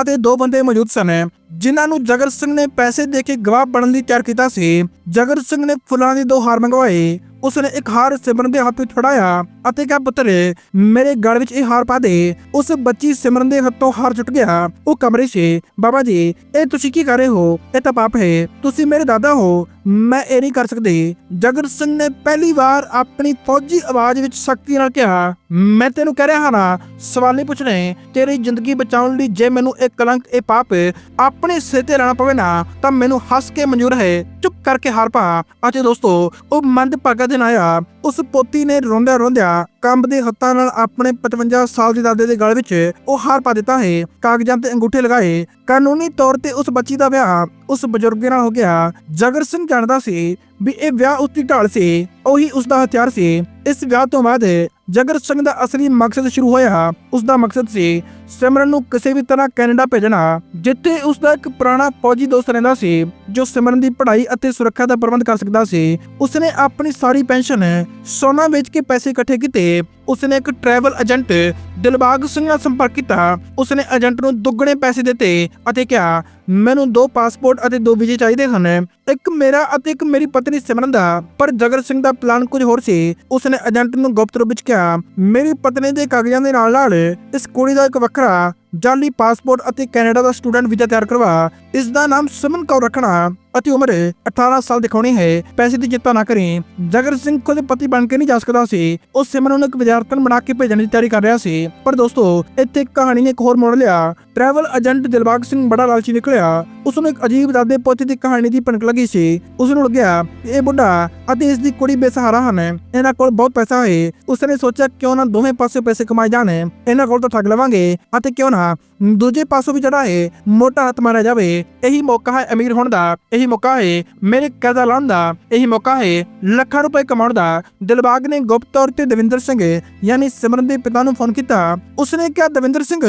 ਅਤੇ ਦੋ ਬੰਦੇ ਮੌਜੂਦ ਸਨ, ਜਿਨ੍ਹਾਂ ਨੂੰ ਜਗਰ ਸਿੰਘ ਨੇ ਪੈਸੇ ਦੇ ਕੇ ਗਵਾਹ ਬਣਨ ਦੀ ਤਿਆਰ ਕੀਤਾ ਸੀ। ਜਗਰ ਸਿੰਘ ਨੇ ਫੁੱਲਾਂ ਦੇ ਦੋ ਹਾਰ ਮੰਗਵਾਏ ਉਸਨੇ ਇੱਕ ਹਾਰ ਸਿਮਰਨ ਦੇ ਹੱਥ ਵਿੱਚ ਅਤੇ ਕਿਹਾ, ਪੁੱਤਰ, ਮੇਰੇ ਗਲ ਵਿੱਚ ਇਹ ਹਾਰ ਪਾ ਦੇ। ਉਸ ਬੱਚੀ ਸਿਮਰਨ ਦੇ ਹੱਥੋਂ ਹਾਰ ਛੁੱਟ ਗਿਆ। ਉਹ ਕਮਰੇ 'ਚ, ਬਾਬਾ ਜੀ, ਇਹ ਤੁਸੀਂ ਕੀ ਕਰ ਰਹੇ ਹੋ? ਇਹ ਤਾਂ ਪਾਪ ਹੈ। ਤੁਸੀਂ ਮੇਰੇ ਦਾਦਾ ਹੋ। ਮੈਂ ਇਹ ਨਹੀਂ ਕਰ ਸਕਦੀ। ਜਗਰ ਸਿੰਘ ਨੇ ਪਹਿਲੀ ਵਾਰ ਆਪਣੀ ਫੌਜੀ ਆਵਾਜ਼ ਵਿੱਚ ਸਖਤੀ ਨਾਲ ਕਿਹਾ ਮੈਂ ਤੈਨੂੰ ਕਹਿ ਰਿਹਾ ਹਾਂ ਨਾ, ਸਵਾਲ ਨਹੀਂ ਪੁੱਛਣੇ, ਤੇਰੀ ਜ਼ਿੰਦਗੀ ਬਚਾਉਣ ਲਈ ਜੇ ਮੈਨੂੰ ਇਹ ਕਲੰਕ ਇਹ ਪਾਪ ਆਪਣੇ ਸਿਰ ਤੇ ਲੈਣਾ ਪਵੇ ਨਾ, ਤਾਂ ਮੈਨੂੰ ਹੱਸ ਕੇ ਮਨਜ਼ੂਰ ਹੈ, ਚੁੱਪ ਕਰਕੇ ਹਾਰ ਪਾ। ਅਤੇ ਦੋਸਤੋ, ਉਹ ਮੰਦ ਭਾਗਾ ਦਿਨ ਆਇਆ ਉਸ ਪੋਤੀ ਨੇ ਰੋਂਦਿਆਂ ਰੋਂਦਿਆਂ ਕੰਬਦੇ ਹੱਥਾਂ ਨਾਲ ਆਪਣੇ 55 ਸਾਲ ਦੇ ਦਾਦੇ ਦੇ ਗਲ ਵਿੱਚ ਉਹ ਹਾਰ ਪਾ ਦਿੱਤਾ ਹੈ, ਕਾਗਜ਼ਾਂ ਤੇ ਅੰਗੂਠੇ ਲਗਾਏ। ਕਾਨੂੰਨੀ ਤੌਰ ਤੇ ਉਸ ਬੱਚੀ ਦਾ ਵਿਆਹ ਉਸ ਬਜ਼ੁਰਗ ਨਾਲ ਹੋ ਗਿਆ। ਜਗਰ ਸਿੰਘ ਜਾਣਦਾ ਸੀ ਵੀ ਇਹ ਵਿਆਹ ਉਸ ਦੀ ਢਾਲ ਸੀ, ਉਹੀ ਉਸ ਦਾ ਹਥਿਆਰ ਸੀ। ਇਸ ਵਿਆਹ ਤੋਂ ਬਾਅਦ ਜਗਰ ਸਿੰਘ ਦਾ ਅਸਲੀ ਮਕਸਦ ਸ਼ੁਰੂ ਹੋਇਆ, ਉਸ ਦਾ ਮਕਸਦ ਸੀ ਸਿਮਰਨ ਨੂੰ ਕਿਸੇ ਵੀ ਤਰ੍ਹਾਂ ਕੈਨੇਡਾ ਭੇਜਣਾ, ਜਿੱਥੇ ਉਸ ਦਾ ਇੱਕ ਪੁਰਾਣਾ ਫੌਜੀ ਦੋਸਤ ਰਹਿੰਦਾ ਸੀ, ਜੋ ਸਿਮਰਨ ਦੀ ਪੜ੍ਹਾਈ ਅਤੇ ਸੁਰੱਖਿਆ ਦਾ ਪ੍ਰਬੰਧ ਕਰ ਸਕਦਾ ਸੀ। ਉਸਨੇ ਆਪਣੀ ਸਾਰੀ ਪੈਨਸ਼ਨ ਸੋਨਾ ਵੇਚ ਕੇ ਪੈਸੇ ਇਕੱਠੇ ਕੀਤੇ ਉਸਨੇ ਇੱਕ ਟਰੈਵਲ ਏਜੰਟ ਦਿਲਬਾਗ ਸਿੰਘ ਨਾਲ ਸੰਪਰਕ ਕੀਤਾ। ਉਸਨੇ ਏਜੰਟ ਨੂੰ ਦੁੱਗਣੇ ਪੈਸੇ ਦਿੱਤੇ ਅਤੇ ਕਿਹਾ, ਮੈਨੂੰ ਦੋ ਪਾਸਪੋਰਟ ਅਤੇ ਦੋ ਵੀਜ਼ੇ ਚਾਹੀਦੇ ਹਨ। ਇੱਕ ਮੇਰਾ ਅਤੇ ਇੱਕ ਮੇਰੀ ਪਤਨੀ ਸਿਮਰਨ ਦਾ। ਪਰ ਜਗਰ ਸਿੰਘ ਦਾ ਪਲਾਨ ਕੁਝ ਹੋਰ ਸੀ, ਉਸਨੇ ਏਜੰਟ ਨੂੰ ਗੁਪਤ ਰੂਪ ਵਿੱਚ ਕਿਹਾ, ਮੇਰੀ ਪਤਨੀ ਦੇ ਕਾਗਜ਼ਾਂ ਦੇ ਨਾਲ ਨਾਲ ਇਸ ਕੁੜੀ ਦਾ ਇੱਕ ਵੱਖਰਾ ਜਾਲੀ ਪਾਸਪੋਰਟ ਅਤੇ ਕੈਨੇਡਾ ਦਾ ਸਟੂਡੈਂਟ ਵੀਜ਼ਾ ਤਿਆਰ ਕਰਵਾ। ਇਸ ਦਾ ਨਾਮ ਸੁਮਨ ਕੌਰ ਰੱਖਣਾ ਅਤੇ ਉਮਰ 18 ਸਾਲ ਦਿਖਾਉਣੀ ਹੈ। ਪੈਸੇ ਦੀ ਚਿੰਤਾ ਨਾ ਕਰੀ। ਜਗਰ ਸਿੰਘ ਖੁਦ ਪਤੀ ਬਣ ਕੇ ਨਹੀਂ ਜਾ ਸਕਦਾ ਸੀ, ਉਹ ਸਿਮਰਨ ਨੂੰ ਇੱਕ ਵਿਦਿਆਰਥਣ ਬਣਾ ਕੇ ਭੇਜਣ ਦੀ ਤਿਆਰੀ ਕਰ ਰਿਹਾ ਸੀ। ਪਰ ਦੋਸਤੋ, ਇੱਥੇ ਕਹਾਣੀ ਨੇ ਇੱਕ ਹੋਰ ਮੋੜ ਲਿਆ। ਟਰੈਵਲ ਏਜੰਟ ਦਿਲਬਾਗ ਸਿੰਘ ਬੜਾ ਲਾਲਚੀ ਨਿਕਲਿਆ। ਉਸ ਨੂੰ ਇੱਕ ਅਜੀਬ ਦਾਦੇ ਪੋਤੇ ਦੀ ਕਹਾਣੀ ਦੀ ਭਣਕ ਲੱਗੀ ਸੀ। ਉਸ ਨੂੰ ਲੱਗਿਆ ਇਹ ਬੁੱਢਾ ਅਤੇ ਇਸ ਦੀ ਕੁੜੀ ਬੇਸਹਾਰਾ ਹਨ। ਇਹਨਾਂ ਕੋਲ ਬਹੁਤ ਪੈਸਾ ਹੈ। ਉਸਨੇ ਸੋਚਿਆ, ਕਿਉਂ ਨਾ ਦੋਵੇਂ ਪਾਸੇ ਪੈਸੇ ਕਮਾਏ ਜਾਣ। ਇਹਨਾਂ ਕੋਲ ਤਾਂ ਠੱਗ ਲਵਾਂਗੇ ਅਤੇ ਕਿਉਂ ਨਾ ਦੂਜੇ ਪਾਸੋਂ ਵੀ ਜਿਹੜਾ ਹੈ ਮੋਟਾ ਹੱਥ ਮਾਰਿਆ ਜਾਵੇ, ਇਹੀ ਮੌਕਾ ਹੈ ਅਮੀਰ ਹੋਣ ਦਾ, ਇਹੀ ਮੌਕਾ ਹੈ ਮੇਰੇ ਕਰਜ਼ਾ ਲਾਉਣ ਦਾ, ਇਹੀ ਮੌਕਾ ਹੈ ਲੱਖਾਂ ਰੁਪਏ ਕਮਾਉਣ ਦਾ। ਦਿਲਬਾਗ ਨੇ ਗੁਪਤ ਤੌਰ ਤੇ ਦਵਿੰਦਰ ਸਿੰਘ, ਯਾਨੀ ਸਿਮਰਨ ਦੇ ਪਿਤਾ ਨੂੰ ਫੋਨ ਕੀਤਾ। ਉਸਨੇ ਕਿਹਾ, ਦਵਿੰਦਰ ਸਿੰਘ,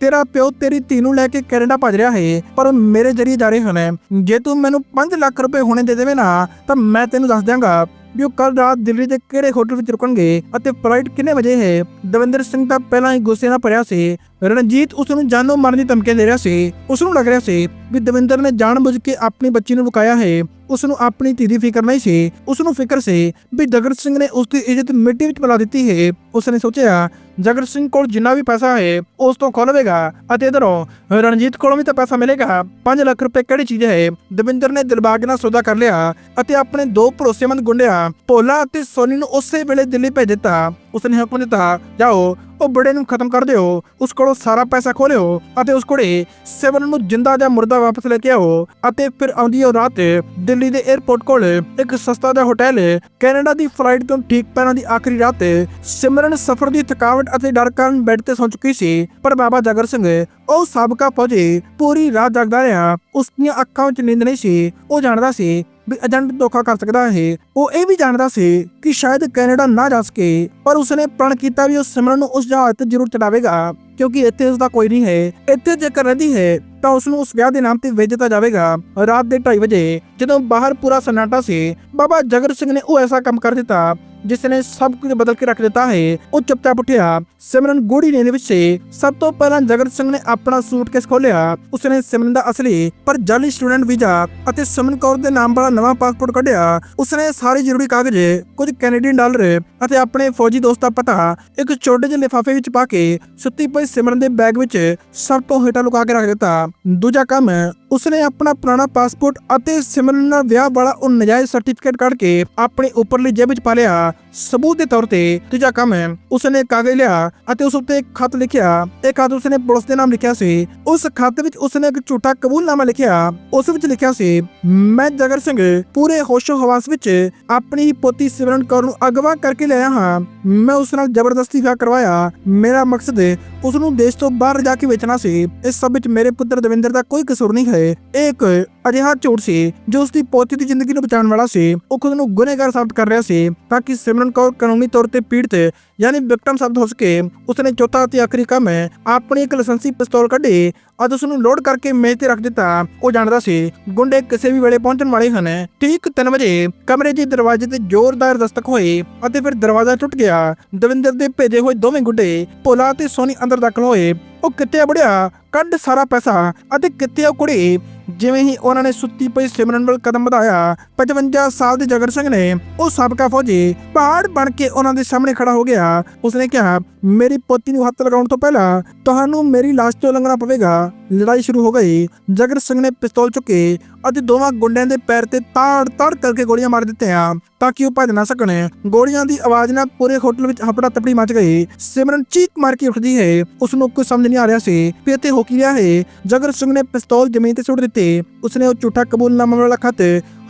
ਤੇਰਾ ਪਿਓ ਤੇਰੀ ਧੀ ਨੂੰ ਲੈ ਕੇ ਕੈਨੇਡਾ ਭੱਜ ਰਿਹਾ ਹੈ, ਪਰ ਮੇਰੇ ਜਰੀਏ ਜਾ ਰਹੇ ਹਨ। ਜੇ ਤੂੰ ਮੈਨੂੰ 5 ਲੱਖ ਰੁਪਏ ਹੁਣੇ ਦੇ ਦੇਵੇਂ ਨਾ, ਤਾਂ ਮੈਂ ਤੈਨੂੰ ਦੱਸ ਦਿਆਂਗਾ ਵੀ ਉਹ ਕੱਲ ਰਾਤ ਦਿੱਲੀ ਦੇ ਕਿਹੜੇ ਹੋਟਲ ਵਿੱਚ ਰੁਕਣਗੇ ਅਤੇ ਫਲਾਈਟ ਕਿੰਨੇ ਵਜੇ ਹੈ। ਦਵਿੰਦਰ ਸਿੰਘ ਤਾਂ ਪਹਿਲਾਂ ਹੀ ਗੁੱਸੇ ਨਾਲ ਭਰਿਆ ਸੀ। ਰਣਜੀਤ ਉਸ ਨੂੰ ਜਾਨੋਂ ਮਾਰਨ ਦੀ ਧਮਕੀ ਦੇ ਰਿਹਾ ਸੀ। ਉਸ ਨੂੰ ਲੱਗ ਰਿਹਾ ਸੀ ਵੀ ਦਵਿੰਦਰ ਨੇ ਜਾਣਬੁੱਝ ਕੇ ਆਪਣੀ ਬੱਚੀ ਨੂੰ ਲੁਕਾਇਆ ਹੈ। ਉਸ ਨੂੰ ਆਪਣੀ ਧੀ ਦੀ ਫਿਕਰ ਨਹੀਂ ਸੀ। ਉਸ ਨੂੰ ਫਿਕਰ ਸੀ ਵੀ ਜਗਰ ਸਿੰਘ ਨੇ ਉਸ ਦੀ ਇੱਜ਼ਤ ਮਿੱਟੀ ਵਿੱਚ ਮਿਲਾ ਦਿੱਤੀ ਹੈ। ਉਸ ਨੇ ਸੋਚਿਆ ਜਗਰ ਸਿੰਘ ਕੋਲ ਜਿੰਨਾ ਵੀ ਪੈਸਾ ਹੈ, ਉਸ ਤੋਂ ਖੋਲਵੇਗਾ ਅਤੇ ਇਧਰੋਂ ਰਣਜੀਤ ਕੋਲੋਂ ਵੀ ਤਾਂ ਪੈਸਾ ਮਿਲੇਗਾ। 5 ਲੱਖ ਰੁਪਏ ਕਿਹੜੀ ਚੀਜ਼ ਹੈ? ਦਵਿੰਦਰ ਨੇ ਦਿਲਬਾਗ ਨਾਲ ਸੌਦਾ ਕਰ ਲਿਆ ਅਤੇ ਆਪਣੇ ਦੋ ਭਰੋਸੇਮੰਦ ਗੁੰਡਿਆਂ ਭੋਲਾ ਅਤੇ ਸੋਨੀ ਨੂੰ ਉਸੇ ਵੇਲੇ ਦਿੱਲੀ ਭੇਜ ਦਿੱਤਾ। ਉਸਨੇ ਹੁਕਮ ਦਿੱਤਾ, ਜਾਓ ਉਹ ਬੜੇ ਨੂੰ ਖਤਮ ਕਰ ਦਿਓ, ਉਸ ਕੋਲੋਂ ਸਾਰਾ ਪੈਸਾ ਖੋਲਿਓ ਅਤੇ ਉਸ ਕੋਲੇ ਸਿਮਰਨ ਨੂੰ ਜਿੰਦਾ ਜਾਂ ਮੁਰਦਾ ਵਾਪਸ ਲੈ ਕੇ ਆਓ ਅਤੇ ਫਿਰ ਆਉਂਦੀ ਉਹ ਰਾਤ ਦਿੱਲੀ ਦੇ 에ਅਰਪੋਰਟ ਕੋਲ ਇੱਕ ਸਸਤਾ ਜਿਹਾ ਹੋਟਲ ਕੈਨੇਡਾ ਦੀ ਫਲਾਈਟ ਤੋਂ ਠੀਕ ਪਹਿਲਾਂ ਦੀ ਆਖਰੀ ਰਾਤ ਸਿਮਰਨ ਸਫ਼ਰ ਦੀ ਥਕਾਵਟ ਅਤੇ ਡਰ ਕਾਰਨ ਬੈੱਡ ਤੇ ਸੌਂ ਚੁੱਕੀ ਸੀ, ਪਰ ਬਾਬਾ ਜਗਰ ਸਿੰਘ ਉਹ ਸਾਬਕਾ ਫੌਜੀ ਪੂਰੀ ਰਾਤ ਜਾਗਦਾ ਰਿਹਾ। ਉਸ ਦੀਆਂ ਅੱਖਾਂ ਵਿੱਚ ਨੀਂਦ ਨਹੀਂ ਸੀ। ਉਹ ਜਾਣਦਾ ਸੀ ਵੀ ਏਜੰਟ ਧੋਖਾ ਕਰ ਸਕਦਾ ਹੈ। ਉਹ ਇਹ ਵੀ ਜਾਣਦਾ ਸੀ ਕਿ ਸ਼ਾਇਦ ਕੈਨੇਡਾ ਨਾ ਜਾ ਸਕੇ, ਪਰ ਉਸਨੇ ਪ੍ਰਣ ਕੀਤਾ ਵੀ ਉਹ ਸਿਮਰਨ ਨੂੰ ਉਸ ਜਹਾਜ਼ ਤੇ ਜ਼ਰੂਰ ਚੜਾਵੇਗਾ, ਕਿਉਂਕਿ ਇੱਥੇ ਉਸ ਦਾ ਕੋਈ ਨਹੀਂ ਹੈ। ਇੱਥੇ ਜੇਕਰ ਰਹਿੰਦੀ ਹੈ, ਤਾਂ ਉਸ ਨੂੰ ਉਸ ਵਿਆਹ ਦੇ ਨਾਮ ਤੇ ਵੇਚ ਦਿੱਤਾ ਜਾਵੇਗਾ। ਰਾਤ ਦੇ 2:30 ਵਜੇ ਜਦੋਂ ਬਾਹਰ ਪੂਰਾ ਸਨਾਟਾ ਸੀ, ਬਾਬਾ ਜਗਰ ਸਿੰਘ ਨੇ ਉਹ ਐਸਾ ਕੰਮ ਕਰ ਦਿੱਤਾ ਜਿਸ ਨੇ ਸਭ ਕੁਝ ਬਦਲ ਕੇ ਰੱਖ ਦਿੱਤਾ ਹੈ, ਉਹ ਚੁੱਪਚਾਪ ਉੱਠਿਆ। ਸਿਮਰਨ ਗੂੜੀ ਨੀਂਦ ਵਿੱਚ ਸਭ ਤੋਂ ਪਹਿਲਾਂ ਜਗਰ ਸਿੰਘ ਨੇ ਆਪਣਾ ਸੂਟਕੇਸ ਖੋਲ੍ਹਿਆ। ਉਸਨੇ ਸਿਮਰਨ ਦਾ ਅਸਲੀ ਪਰ ਜਾਲੀ ਸਟੂਡੈਂਟ ਵੀਜ਼ਾ ਅਤੇ ਸਿਮਰਨ ਕੌਰ ਦੇ ਨਾਮ ਵਾਲਾ ਨਵਾਂ ਪਾਸਪੋਰਟ ਕੱਢਿਆ। ਉਸਨੇ ਸਾਰੇ ਜ਼ਰੂਰੀ ਕਾਗਜ਼, ਕੁਝ ਕੈਨੇਡੀਅਨ ਡਾਲਰ ਅਤੇ ਆਪਣੇ ਫੌਜੀ ਦੋਸਤ ਦਾ ਪਤਾ ਇੱਕ ਛੋਟੇ ਜਿਹੇ ਲਿਫਾਫੇ ਵਿੱਚ ਪਾ ਕੇ ਸੁੱਤੀ ਪਈ ਸਿਮਰਨ ਦੇ ਬੈਗ ਵਿੱਚ ਸਭ ਤੋਂ ਹੇਠਾਂ ਲੁਕਾ ਕੇ ਰੱਖ ਦਿੱਤਾ। ਦੂਜਾ ਕੰਮ ਉਸਨੇ ਆਪਣਾ ਪੁਰਾਣਾ ਪਾਸਪੋਰਟ ਅਤੇ ਸਿਮਰਨ ਨਾਲ ਵਿਆਹ ਵਾਲਾ ਉਹ ਨਜਾਇਜ਼ ਸਰਟੀਫਿਕੇਟ ਕੱਢ ਕੇ ਆਪਣੇ ਉੱਪਰਲੀ ਜੇਬ ਵਿੱਚ ਪਾ ਲਿਆ। ਸਬੂਤ ਦੇ ਤੌਰ ਤੇ ਤੀਜਾ ਕੰਮ ਹੈ ਉਸਨੇ ਕਾਗਜ਼ ਲਿਆ ਅਤੇ ਉਸ ਉੱਤੇ ਇੱਕ ਖੱਤ ਲਿਖਿਆ। ਇਹ ਖੱਤ ਉਸਨੇ ਪੁਲਿਸ ਦੇ ਨਾਮ ਲਿਖਿਆ ਸੀ। ਉਸ ਖਤ ਵਿੱਚ ਉਸਨੇ ਇੱਕ ਝੂਠਾ ਕਬੂਲਨਾਮਾ ਲਿਖਿਆ। ਉਸ ਵਿੱਚ ਲਿਖਿਆ ਸੀ, ਮੈਂ ਜਗਰ ਸਿੰਘ ਪੂਰੇ ਹੋਸ਼ੋ ਹਵਾਸ ਵਿੱਚ ਆਪਣੀ ਹੀ ਪੋਤੀ ਸਿਮਰਨ ਕੌਰ ਨੂੰ ਅਗਵਾ ਕਰਕੇ ਲਿਆ ਹਾਂ। ਮੈਂ ਉਸ ਨਾਲ ਜ਼ਬਰਦਸਤੀ ਵਿਆਹ ਕਰਵਾਇਆ। ਮੇਰਾ ਮਕਸਦ ਉਸ ਨੂੰ ਦੇਸ਼ ਤੋਂ ਬਾਹਰ ਜਾ ਕੇ ਵੇਚਣਾ ਸੀ। ਇਸ ਸਭ ਵਿੱਚ ਮੇਰੇ ਪੁੱਤਰ ਦਵਿੰਦਰ ਦਾ ਕੋਈ ਕਸੂਰ ਨਹੀਂ ਹੈ। ਇਹ ਇੱਕ ਅਜਿਹਾ ਝੂਠ ਸੀ ਜੋ ਉਸ ਦੀ ਪੋਤੀ ਦੀ ਜ਼ਿੰਦਗੀ ਨੂੰ ਬਚਾਉਣ ਵਾਲਾ ਸੀ। ਉਹ ਖੁਦ ਨੂੰ ਗੁਨੇਗਾਰ ਸਾਬਤ ਕਰ ਰਿਹਾ ਸੀ ਤਾਂ ਕਿ ਸਿਮਰਨ ਕੌਰ ਕਾਨੂੰਨੀ ਤੌਰ ਤੇ ਪੀੜਤ ਯਾਨੀ ਵਿਕਟਮ ਸਾਬਤ ਹੋ ਸਕੇ, ਉਸਨੇ ਚੌਥਾ ਅਤੇ ਆਖਰੀ ਕੰਮ ਹੈ, ਆਪਣੀ ਇੱਕ ਲਾਇਸੈਂਸੀ ਪਿਸਤੌਲ ਕੱਢੀ ਅਤੇ ਉਸ ਨੂੰ ਲੋਡ ਕਰਕੇ ਮੇਜ਼ ਤੇ ਰੱਖ ਦਿੱਤਾ। ਉਹ ਜਾਣਦਾ ਸੀ, ਗੁੰਡੇ ਕਿਸੇ ਵੀ ਵੇਲੇ ਪਹੁੰਚਣ ਵਾਲੇ ਹਨ। ਠੀਕ 3 ਵਜੇ ਕਮਰੇ ਦੇ ਦਰਵਾਜ਼ੇ ਤੇ ਜ਼ੋਰਦਾਰ ਦਸਤਕ ਹੋਏ ਅਤੇ ਫਿਰ ਦਰਵਾਜ਼ਾ ਟੁੱਟ ਗਿਆ। ਦਵਿੰਦਰ ਦੇ ਭੇਜੇ ਹੋਏ ਦੋਵੇਂ ਗੁੰਡੇ ਭੋਲਾ ਤੇ ਸੋਨੀ ਅੰਦਰ ਦਾਖਲ ਹੋਏ। ਉਹ ਕਿੱਥੇ ਆ ਬੁੜਿਆ, ਕੱਢ ਸਾਰਾ ਪੈਸਾ ਅਤੇ ਕਿੱਥੇ ਉਹ ਕੁੜੀ ਜਿਵੇਂ ਹੀ ਉਹਨਾਂ ਨੇ ਸੁੱਤੀ ਪਈ ਸਿਮਰਨ ਵੱਲ ਕਦਮ ਵਧਾਇਆ 55 ਸਾਲ ਦੇ ਜਗਰ ਸਿੰਘ ਨੇ ਉਹ ਸਾਬਕਾ ਫੌਜੀ ਪਹਾੜ ਬਣ ਕੇ ਉਹਨਾਂ ਦੇ ਸਾਹਮਣੇ ਖੜਾ ਹੋ ਗਿਆ। ਉਸਨੇ ਕਿਹਾ, ਮੇਰੀ ਪੋਤੀ ਨੂੰ ਹੱਥ ਲਗਾਉਣ ਤੋਂ ਪਹਿਲਾਂ ਤੁਹਾਨੂੰ ਮੇਰੀ ਲਾਸ਼ ਤੋਂ ਲੰਘਣਾ ਪਵੇਗਾ। ਲੜਾਈ ਸ਼ੁਰੂ ਹੋ ਗਈ। ਜਗਰ ਸਿੰਘ ਨੇ ਪਿਸਤੌਲ ਚੁੱਕੇ ਅਤੇ ਦੋਵਾਂ ਗੁੰਡਿਆਂ ਦੇ ਪੈਰ ਤੇ ਤਾੜ ਤਾੜ ਕਰਕੇ ਗੋਲੀਆਂ ਮਾਰ ਦਿੱਤੀਆਂ ਤਾਂ ਕਿ ਉਹ ਭੱਜ ਨਾ ਸਕਣ। ਗੋਲੀਆਂ ਦੀ ਆਵਾਜ਼ ਨਾਲ ਪੂਰੇ ਹੋਟਲ ਵਿੱਚ ਹਪੜਾ ਤਪੜੀ ਮਚ ਗਈ। ਸਿਮਰਨ ਚੀਕ ਮਾਰ ਕੇ ਉੱਠਦੀ ਹੈ। ਉਸ ਨੂੰ ਕੁਝ ਸਮਝ ਨਹੀਂ ਆ ਰਿਹਾ ਸੀ ਕਿ ਇੱਥੇ ਹੋ ਕੀ ਰਿਹਾ ਹੈ। ਜਗਰ ਸਿੰਘ ਨੇ ਪਿਸਤੌਲ ਜ਼ਮੀਨ ਤੇ ਸੁੱਟ ਦਿੱਤੀ। ਉਸਨੇ ਉਹ ਝੂਠਾ ਕਬੂਲਨਾਮਾ ਵਾਲਾ ਖਤ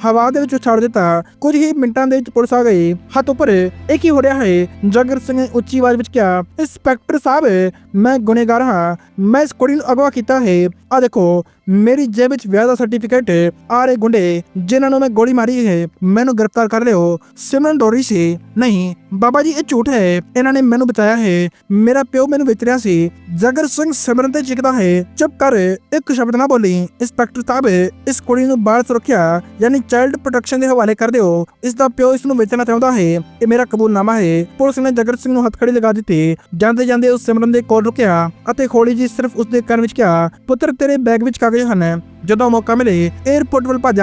ਹਵਾ ਦੇ ਵਿੱਚ ਛੱਡ ਦਿੱਤਾ। ਕੁਝ ਹੀ ਮਿੰਟਾਂ ਦੇ ਵਿੱਚ ਪੁਲਿਸ ਆ ਗਈ। ਹੱਥ ਉੱਪਰ ਇਹ ਕੀ ਹੋ ਰਿਹਾ ਹੈ। ਜਗਰ ਸਿੰਘ ਨੇ ਉੱਚੀ ਆਵਾਜ਼ ਵਿੱਚ ਕਿਹਾ, ਇੰਸਪੈਕਟਰ ਸਾਹਿਬ, ਮੈਂ ਗੁਨੇਗਾਰ ਹਾਂ। ਮੈਂ ਇਸ ਕੁੜੀ ਨੂੰ ਅਗਵਾ ਕੀਤਾ ਹੈ। ਆ ਦੇਖੋ, ਮੇਰੀ ਜੇਬ ਵਿੱਚ ਵਿਆਹ ਦਾ ਸਰਟੀਫਿਕੇਟ ਆ ਰਹੇ ਗੁੰਡੇ, ਜਿਨ੍ਹਾਂ ਨੂੰ ਮੈਂ ਗੋਲੀ ਮਾਰੀ ਹੈ। ਮੈਨੂੰ ਗ੍ਰਿਫਤਾਰ ਕਰ ਲਿਓ। ਸਿਮਰਨ ਡੋਰੀ ਸੀ। ਨਹੀਂ, ਬਾਬਾ ਜੀ, ਇਹ ਝੂਠ ਹੈ। ਇਹਨਾਂ ਨੇ ਮੈਨੂੰ ਬਚਾਇਆ ਹੈ। ਮੇਰਾ ਪਿਓ ਮੈਨੂੰ ਵੇਚ ਰਿਹਾ ਸੀ। ਜਗਰ ਸਿੰਘ ਸਿਮਰਨ ਤੇ ਚਿਕਦਾ ਹੈ। ਚੁੱਪ ਕਰ, ਇੱਕ ਸ਼ਬਦ ਨਾ ਬੋਲੀ। ਇੰਸਪੈਕਟਰ ਸਾਹਿਬ, ਇਸ ਕੁੜੀ ਨੂੰ ਬਾਹਰ ਸੁਰੱਖਿਆ, ਯਾਨੀ ਚਾਈਲਡ ਪ੍ਰੋਟੈਕਸ਼ਨ ਦੇ ਹਵਾਲੇ ਕਰ ਦਿਓ ਇਸ ਦਾ ਪਿਓ ਇਸ ਨੂੰ ਵੇਚਣਾ ਚਾਹੁੰਦਾ ਹੈ, ਇਹ ਮੇਰਾ ਕਬੂਲਨਾਮਾ ਹੈ। ਪੁਲਿਸ ਨੇ ਜਗਰ ਸਿੰਘ ਨੂੰ ਹੱਥਕੜੀ ਲਗਾ ਦਿੱਤੀ, ਜਾਂਦੇ ਜਾਂਦੇ ਉਸ ਸਿਮਰਨ ਦੇ ਕੋਲ ਰੁਕਿਆ ਅਤੇ ਖੋਲੀ ਜੀ ਸਿਰਫ ਉਸ ਦੇ ਕੰਨ ਵਿੱਚ ਕਿਹਾ, ਪੁੱਤਰ, ਤੇਰੇ ਬੈਗ ਵਿੱਚ ਕਾਗਜ਼ ਹਨ। ਜਦੋਂ ਮੌਕਾ ਮਿਲੇ 에어ਪੋਰਟ ਵੱਲ ਭੱਜ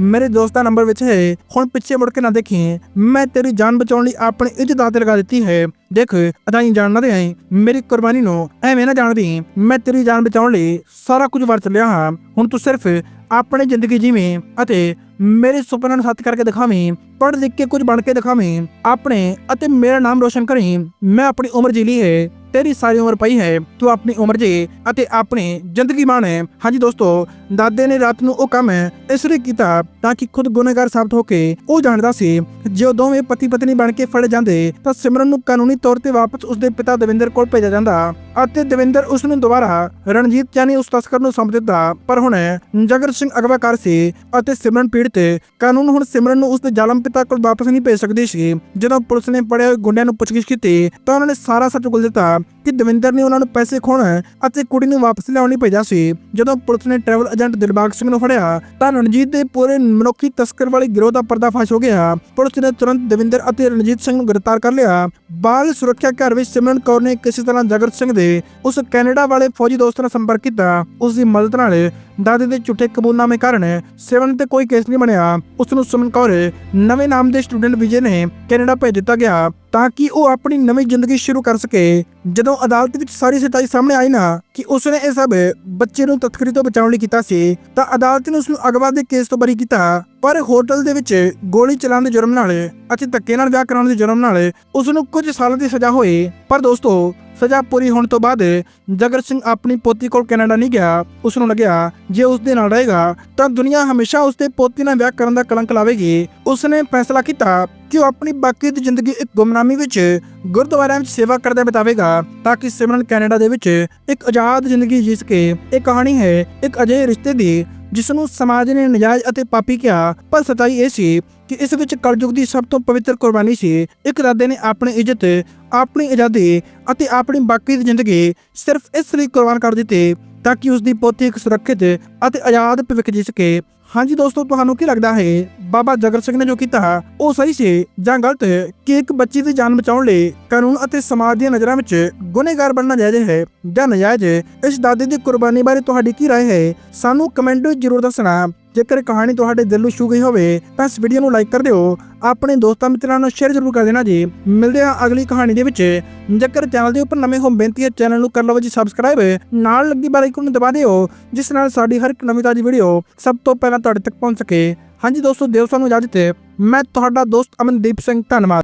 ਮੇਰੇ ਦੋਸਤ ਦਾ ਨੰਬਰ ਵਿੱਚ ਹੈ। ਹੁਣ ਪਿੱਛੇ ਮੁੜ ਕੇ ਨਾ ਦੇਖੀ। ਮੈਂ ਤੇਰੀ ਜਾਨ ਬਚਾਉਣ ਲਈ ਆਪਣੀ ਇੱਜ਼ਤ ਤੇ ਲਗਾ ਦਿੱਤੀ ਹੈ। ਦੇਖ ਅਦਾਈ ਜਾਣ ਨਾ ਦੇ ਆਈ ਮੇਰੀ ਕੁਰਬਾਨੀ ਨੂੰ ਐਵੇਂ ਨਾ ਜਾਣਦੀ। ਮੈਂ ਤੇਰੀ ਜਾਨ ਬਚਾਉਣ ਲਈ ਸਾਰਾ ਕੁਝ ਵਰਤ ਲਿਆ ਹਾਂ। ਹੁਣ ਤੂੰ ਸਿਰਫ ਆਪਣੀ ਜ਼ਿੰਦਗੀ ਜਿਵੇਂ ਅਤੇ ਮੇਰੇ ਸੁਪਨਿਆਂ ਨੂੰ ਸੱਤ ਕਰਕੇ ਦਿਖਾਵੇਂ। ਪੜ੍ਹ ਲਿਖ ਕੇ ਕੁਝ ਬਣ ਕੇ ਦਿਖਾਵੇਂ, ਆਪਣੇ ਅਤੇ ਮੇਰਾ ਨਾਮ ਰੋਸ਼ਨ ਕਰੀ। ਮੈਂ ਆਪਣੀ ਉਮਰ ਜੀ ਲਈ ਹੈ, ਤੇਰੀ ਸਾਰੀ ਉਮਰ ਪਈ ਹੈ। ਤੂੰ ਆਪਣੀ ਉਮਰ ਜੀ ਅਤੇ ਆਪਣੀ ਜ਼ਿੰਦਗੀ ਮਾਣੇ ਹਾਂਜੀ ਦੋਸਤੋ, ਦਾਦੇ ਨੇ ਰਾਤ ਨੂੰ ਉਹ ਕੰਮ ਇਸ ਲਈ ਕੀਤਾ ਤਾਂ ਕਿ ਖੁਦ ਗੁਨੇਗਾਰ ਸਾਬਤ ਹੋ ਕੇ ਉਹ ਜਾਣਦਾ ਸੀ, ਜੇ ਉਹ ਦੋਵੇਂ ਪਤੀ ਪਤਨੀ ਬਣ ਕੇ ਫੜੇ ਜਾਂਦੇ ਤਾਂ ਸਿਮਰਨ ਨੂੰ ਕਾਨੂੰਨੀ ਤੌਰ ਤੇ ਵਾਪਸ ਉਸਦੇ ਪਿਤਾ ਦਵਿੰਦਰ ਕੋਲ ਭੇਜਿਆ ਜਾਂਦਾ ਅਤੇ ਦਵਿੰਦਰ ਉਸ ਨੂੰ ਦੁਬਾਰਾ ਰਣਜੀਤ ਜਾਨੀ ਉਸ ਤਸਕਰ ਨੂੰ ਸੌਂਪ ਦਿੱਤਾ। ਪਰ ਹੁਣ ਜਗਰ ਸਿੰਘ ਅਗਵਾਕਾਰ ਸੀ ਅਤੇ ਸਿਮਰਨ ਪੀੜਤ ਕਾਨੂੰਨ ਹੁਣ ਸਿਮਰਨ ਨੂੰ ਉਸਦੇ ਜ਼ਾਲਮ ਪਿਤਾ ਕੋਲ ਵਾਪਸ ਨਹੀਂ ਭੇਜ ਸਕਦੀ ਸੀ। ਜਦੋਂ ਪੁਲਿਸ ਨੇ ਪੜਿਆ ਗੁੰਡਿਆਂ ਨੂੰ ਪੁੱਛਗਿੱਛ ਕੀਤੀ, ਤਾਂ ਉਹਨਾਂ ਨੇ ਸਾਰਾ ਸੱਚ ਉਗਲ ਦਿੱਤਾ। ਕਿ ਦਵਿੰਦਰ ਨੇ ਉਹਨਾਂ ਨੂੰ ਪੈਸੇ ਖੋਣ ਅਤੇ ਕੁੜੀ ਨੂੰ ਵਾਪਸ ਲਿਆਉਣ ਲਈ ਭੇਜਿਆ ਸੀ। ਜਦੋਂ ਪੁਲਿਸ ਨੇ ਟਰੈਵਲ ਏਜੰਟ ਦਿਲਬਾਗ ਸਿੰਘ ਨੂੰ ਫੜਿਆ, ਤਾਂ ਰਣਜੀਤ ਦੇ ਪੂਰੇ ਮਨੁੱਖੀ ਤਸਕਰ ਵਾਲੀ ਗਿਰੋਹ ਦਾ ਪਰਦਾਫਾਸ਼ ਹੋ ਗਿਆ। ਪੁਲਿਸ ਨੇ ਤੁਰੰਤ ਦਵਿੰਦਰ ਅਤੇ ਰਣਜੀਤ ਸਿੰਘ ਨੂੰ ਗ੍ਰਿਫਤਾਰ ਕਰ ਲਿਆ। ਬਾਲ ਸੁਰੱਖਿਆ ਘਰ ਵਿੱਚ ਸਿਮਰਨ ਕੌਰ ਨੇ ਕਿਸੇ ਤਰ੍ਹਾਂ ਜਗਤ ਸਿੰਘ ਦੇ ਉਸ ਕੈਨੇਡਾ ਵਾਲੇ ਫੌਜੀ ਦੋਸਤ ਨਾਲ ਸੰਪਰਕ ਕੀਤਾ। ਉਸ ਦੀ ਮਦਦ ਨਾਲ ਦਾਦੇ ਦੇ ਝੂਠੇ ਕਬੂਲਨਾਮੇ ਕਾਰਨ ਸਿਮਰਨ ਤੇ ਕੋਈ ਕੇਸ ਨਹੀਂ ਬਣਿਆ। ਉਸ ਨੂੰ ਸੁਮਨ ਕੌਰ ਨਵੇਂ ਨਾਮ ਦੇ ਸਟੂਡੈਂਟ ਵਿਜੇ ਨੇ ਕੈਨੇਡਾ ਭੇਜ ਦਿੱਤਾ ਗਿਆ। ਤਾਂ ਕਿ ਉਹ ਆਪਣੀ ਨਵੀਂ ਜ਼ਿੰਦਗੀ ਸ਼ੁਰੂ ਕਰ ਸਕੇ। ਜਦੋਂ ਅਦਾਲਤ ਵਿੱਚ ਸਾਰੀ ਸੱਚਾਈ ਸਾਹਮਣੇ ਆਈ ਨਾ ਕਿ ਉਸਨੇ ਇਹ ਸਭ ਬੱਚੇ ਨੂੰ ਤਸਕਰੀ ਤੋਂ ਬਚਾਉਣ ਲਈ ਕੀਤਾ ਸੀ, ਤਾਂ ਅਦਾਲਤ ਨੇ ਉਸ ਨੂੰ ਅਗਵਾ ਦੇ ਕੇਸ ਤੋਂ ਬਰੀ ਕੀਤਾ। ਪਰ ਹੋਟਲ ਦੇ ਵਿੱਚ ਗੋਲੀ ਚਲਾਉਣ ਦੇ ਜੁਰਮ ਨਾਲ ਅਤੇ ਧੱਕੇ ਨਾਲ ਵਿਆਹ ਕਰਾਉਣ ਦੇ ਜੁਰਮ ਨਾਲ ਉਸ ਨੂੰ ਕੁਝ ਸਾਲਾਂ ਦੀ ਸਜ਼ਾ ਹੋਈ। ਪਰ ਦੋਸਤੋ ਸਜ਼ਾ ਪੂਰੀ ਹੋਣ ਤੋਂ ਬਾਅਦ ਜਗਰ ਸਿੰਘ ਆਪਣੀ ਪੋਤੀ ਕੋਲ ਕੈਨੇਡਾ ਨਹੀਂ ਗਿਆ ਉਸ ਨੂੰ ਲੱਗਿਆ, ਜੇ ਉਸ ਦੇ ਨਾਲ ਰਹੇਗਾ, ਤਾਂ ਦੁਨੀਆ ਹਮੇਸ਼ਾ ਉਸ ਦੇ ਪੋਤੀ ਨਾਲ ਵਿਆਹ ਕਰਨ ਦਾ ਕਲੰਕ ਲਾਵੇਗੀ। ਉਸ ਨੇ ਫੈਸਲਾ ਕੀਤਾ ਕਿ ਉਹ ਆਪਣੀ ਬਾਕੀ ਦੀ ਜ਼ਿੰਦਗੀ ਇੱਕ ਗੁੰਮਨਾਮੀ ਵਿੱਚ, ਗੁਰਦੁਆਰਿਆਂ ਵਿੱਚ ਸੇਵਾ ਕਰਦਾ ਬਿਤਾਵੇਗਾ, ਤਾਂ ਕਿ ਸਿਮਰਨ ਕੈਨੇਡਾ ਦੇ ਵਿੱਚ ਇੱਕ ਆਜ਼ਾਦ ਜ਼ਿੰਦਗੀ ਜੀ ਸਕੇ। ਇਹ ਕਹਾਣੀ ਹੈ ਇੱਕ ਅਜਿਹੇ ਰਿਸ਼ਤੇ ਦੀ ਜਿਸ ਨੂੰ ਸਮਾਜ ਨੇ ਨਜਾਇਜ਼ ਅਤੇ ਪਾਪੀ ਕਿਹਾ, ਪਰ ਸਚਾਈ ਇਹ ਸੀ ਕਿ ਇਸ ਵਿੱਚ ਕਲਯੁਗ ਦੀ ਸਭ ਤੋਂ ਪਵਿੱਤਰ ਕੁਰਬਾਨੀ ਸੀ। ਇੱਕ ਦਾਦੇ ਨੇ ਆਪਣੀ ਇੱਜ਼ਤ, ਆਪਣੀ ਆਜ਼ਾਦੀ ਅਤੇ ਆਪਣੀ ਬਾਕੀ ਦੀ ਜ਼ਿੰਦਗੀ ਸਿਰਫ ਇਸ ਲਈ ਕੁਰਬਾਨ ਕਰ ਦਿੱਤੀ ਤਾਂ ਕਿ ਉਸ ਦੀ ਪੋਤੀ ਇੱਕ ਸੁਰੱਖਿਅਤ ਅਤੇ ਆਜ਼ਾਦ ਭਵਿੱਖ ਜੀ ਸਕੇ। ਹਾਂਜੀ ਦੋਸਤੋ, ਤੁਹਾਨੂੰ ਕੀ ਲੱਗਦਾ ਹੈ? ਬਾਬਾ ਜਗਰ ਸਿੰਘ ਨੇ ਜੋ ਕੀਤਾ ਉਹ ਸਹੀ ਸੀ ਜਾਂ ਗਲਤ ਕਿ ਇੱਕ ਬੱਚੀ ਦੀ ਜਾਨ ਬਚਾਉਣ ਲਈ ਕਾਨੂੰਨ ਅਤੇ ਸਮਾਜ ਦੀਆਂ ਨਜ਼ਰਾਂ ਵਿੱਚ ਗੁਨੇਗਾਰ ਬਣਨਾ ਜਾਇਜ਼ ਹੈ ਜਾਂ ਨਜਾਇਜ਼ ਇਸ ਦਾਦੇ ਦੀ ਕੁਰਬਾਨੀ ਬਾਰੇ ਤੁਹਾਡੀ ਕੀ رائے ਹੈ ਸਾਨੂੰ ਕਮੈਂਟ ਵਿੱਚ ਜ਼ਰੂਰ ਦੱਸਣਾ ਜੇਕਰ ਕਹਾਣੀ ਤੁਹਾਡੇ ਦਿਲ ਨੂੰ ਛੂ ਗਈ ਹੋਵੇ, ਤਾਂ ਇਸ ਵੀਡੀਓ ਨੂੰ ਲਾਈਕ ਕਰ ਦਿਓ। ਆਪਣੇ ਦੋਸਤਾਂ ਮਿੱਤਰਾਂ ਨਾਲ ਸ਼ੇਅਰ ਜ਼ਰੂਰ ਕਰ ਦੇਣਾ ਜੀ। ਮਿਲਦੇ ਹਾਂ ਅਗਲੀ ਕਹਾਣੀ ਦੇ ਵਿੱਚ। ਜੇਕਰ ਚੈਨਲ ਦੇ ਉੱਪਰ ਨਵੇਂ ਹੋ, ਬੇਨਤੀ ਹੈ ਚੈਨਲ ਨੂੰ ਕਰ ਲਵੋ ਜੀ ਸਬਸਕ੍ਰਾਈਬ ਨਾਲ ਲੱਗੀ ਬੈਲ ਆਈਕਨ ਨੂੰ ਦਬਾ ਦਿਓ, ਜਿਸ ਨਾਲ ਸਾਡੀ ਹਰ ਇੱਕ ਨਵੀਂ ਤਾਜ਼ੀ ਵੀਡੀਓ ਸਭ ਤੋਂ ਪਹਿਲਾਂ ਤੁਹਾਡੇ ਤੱਕ ਪਹੁੰਚ ਸਕੇ। ਹਾਂਜੀ ਦੋਸਤੋ, ਦਿਓ ਸਾਨੂੰ ਇਜਾਜ਼ਤ। ਮੈਂ ਤੁਹਾਡਾ ਦੋਸਤ ਅਮਨਦੀਪ ਸਿੰਘ, ਧੰਨਵਾਦ।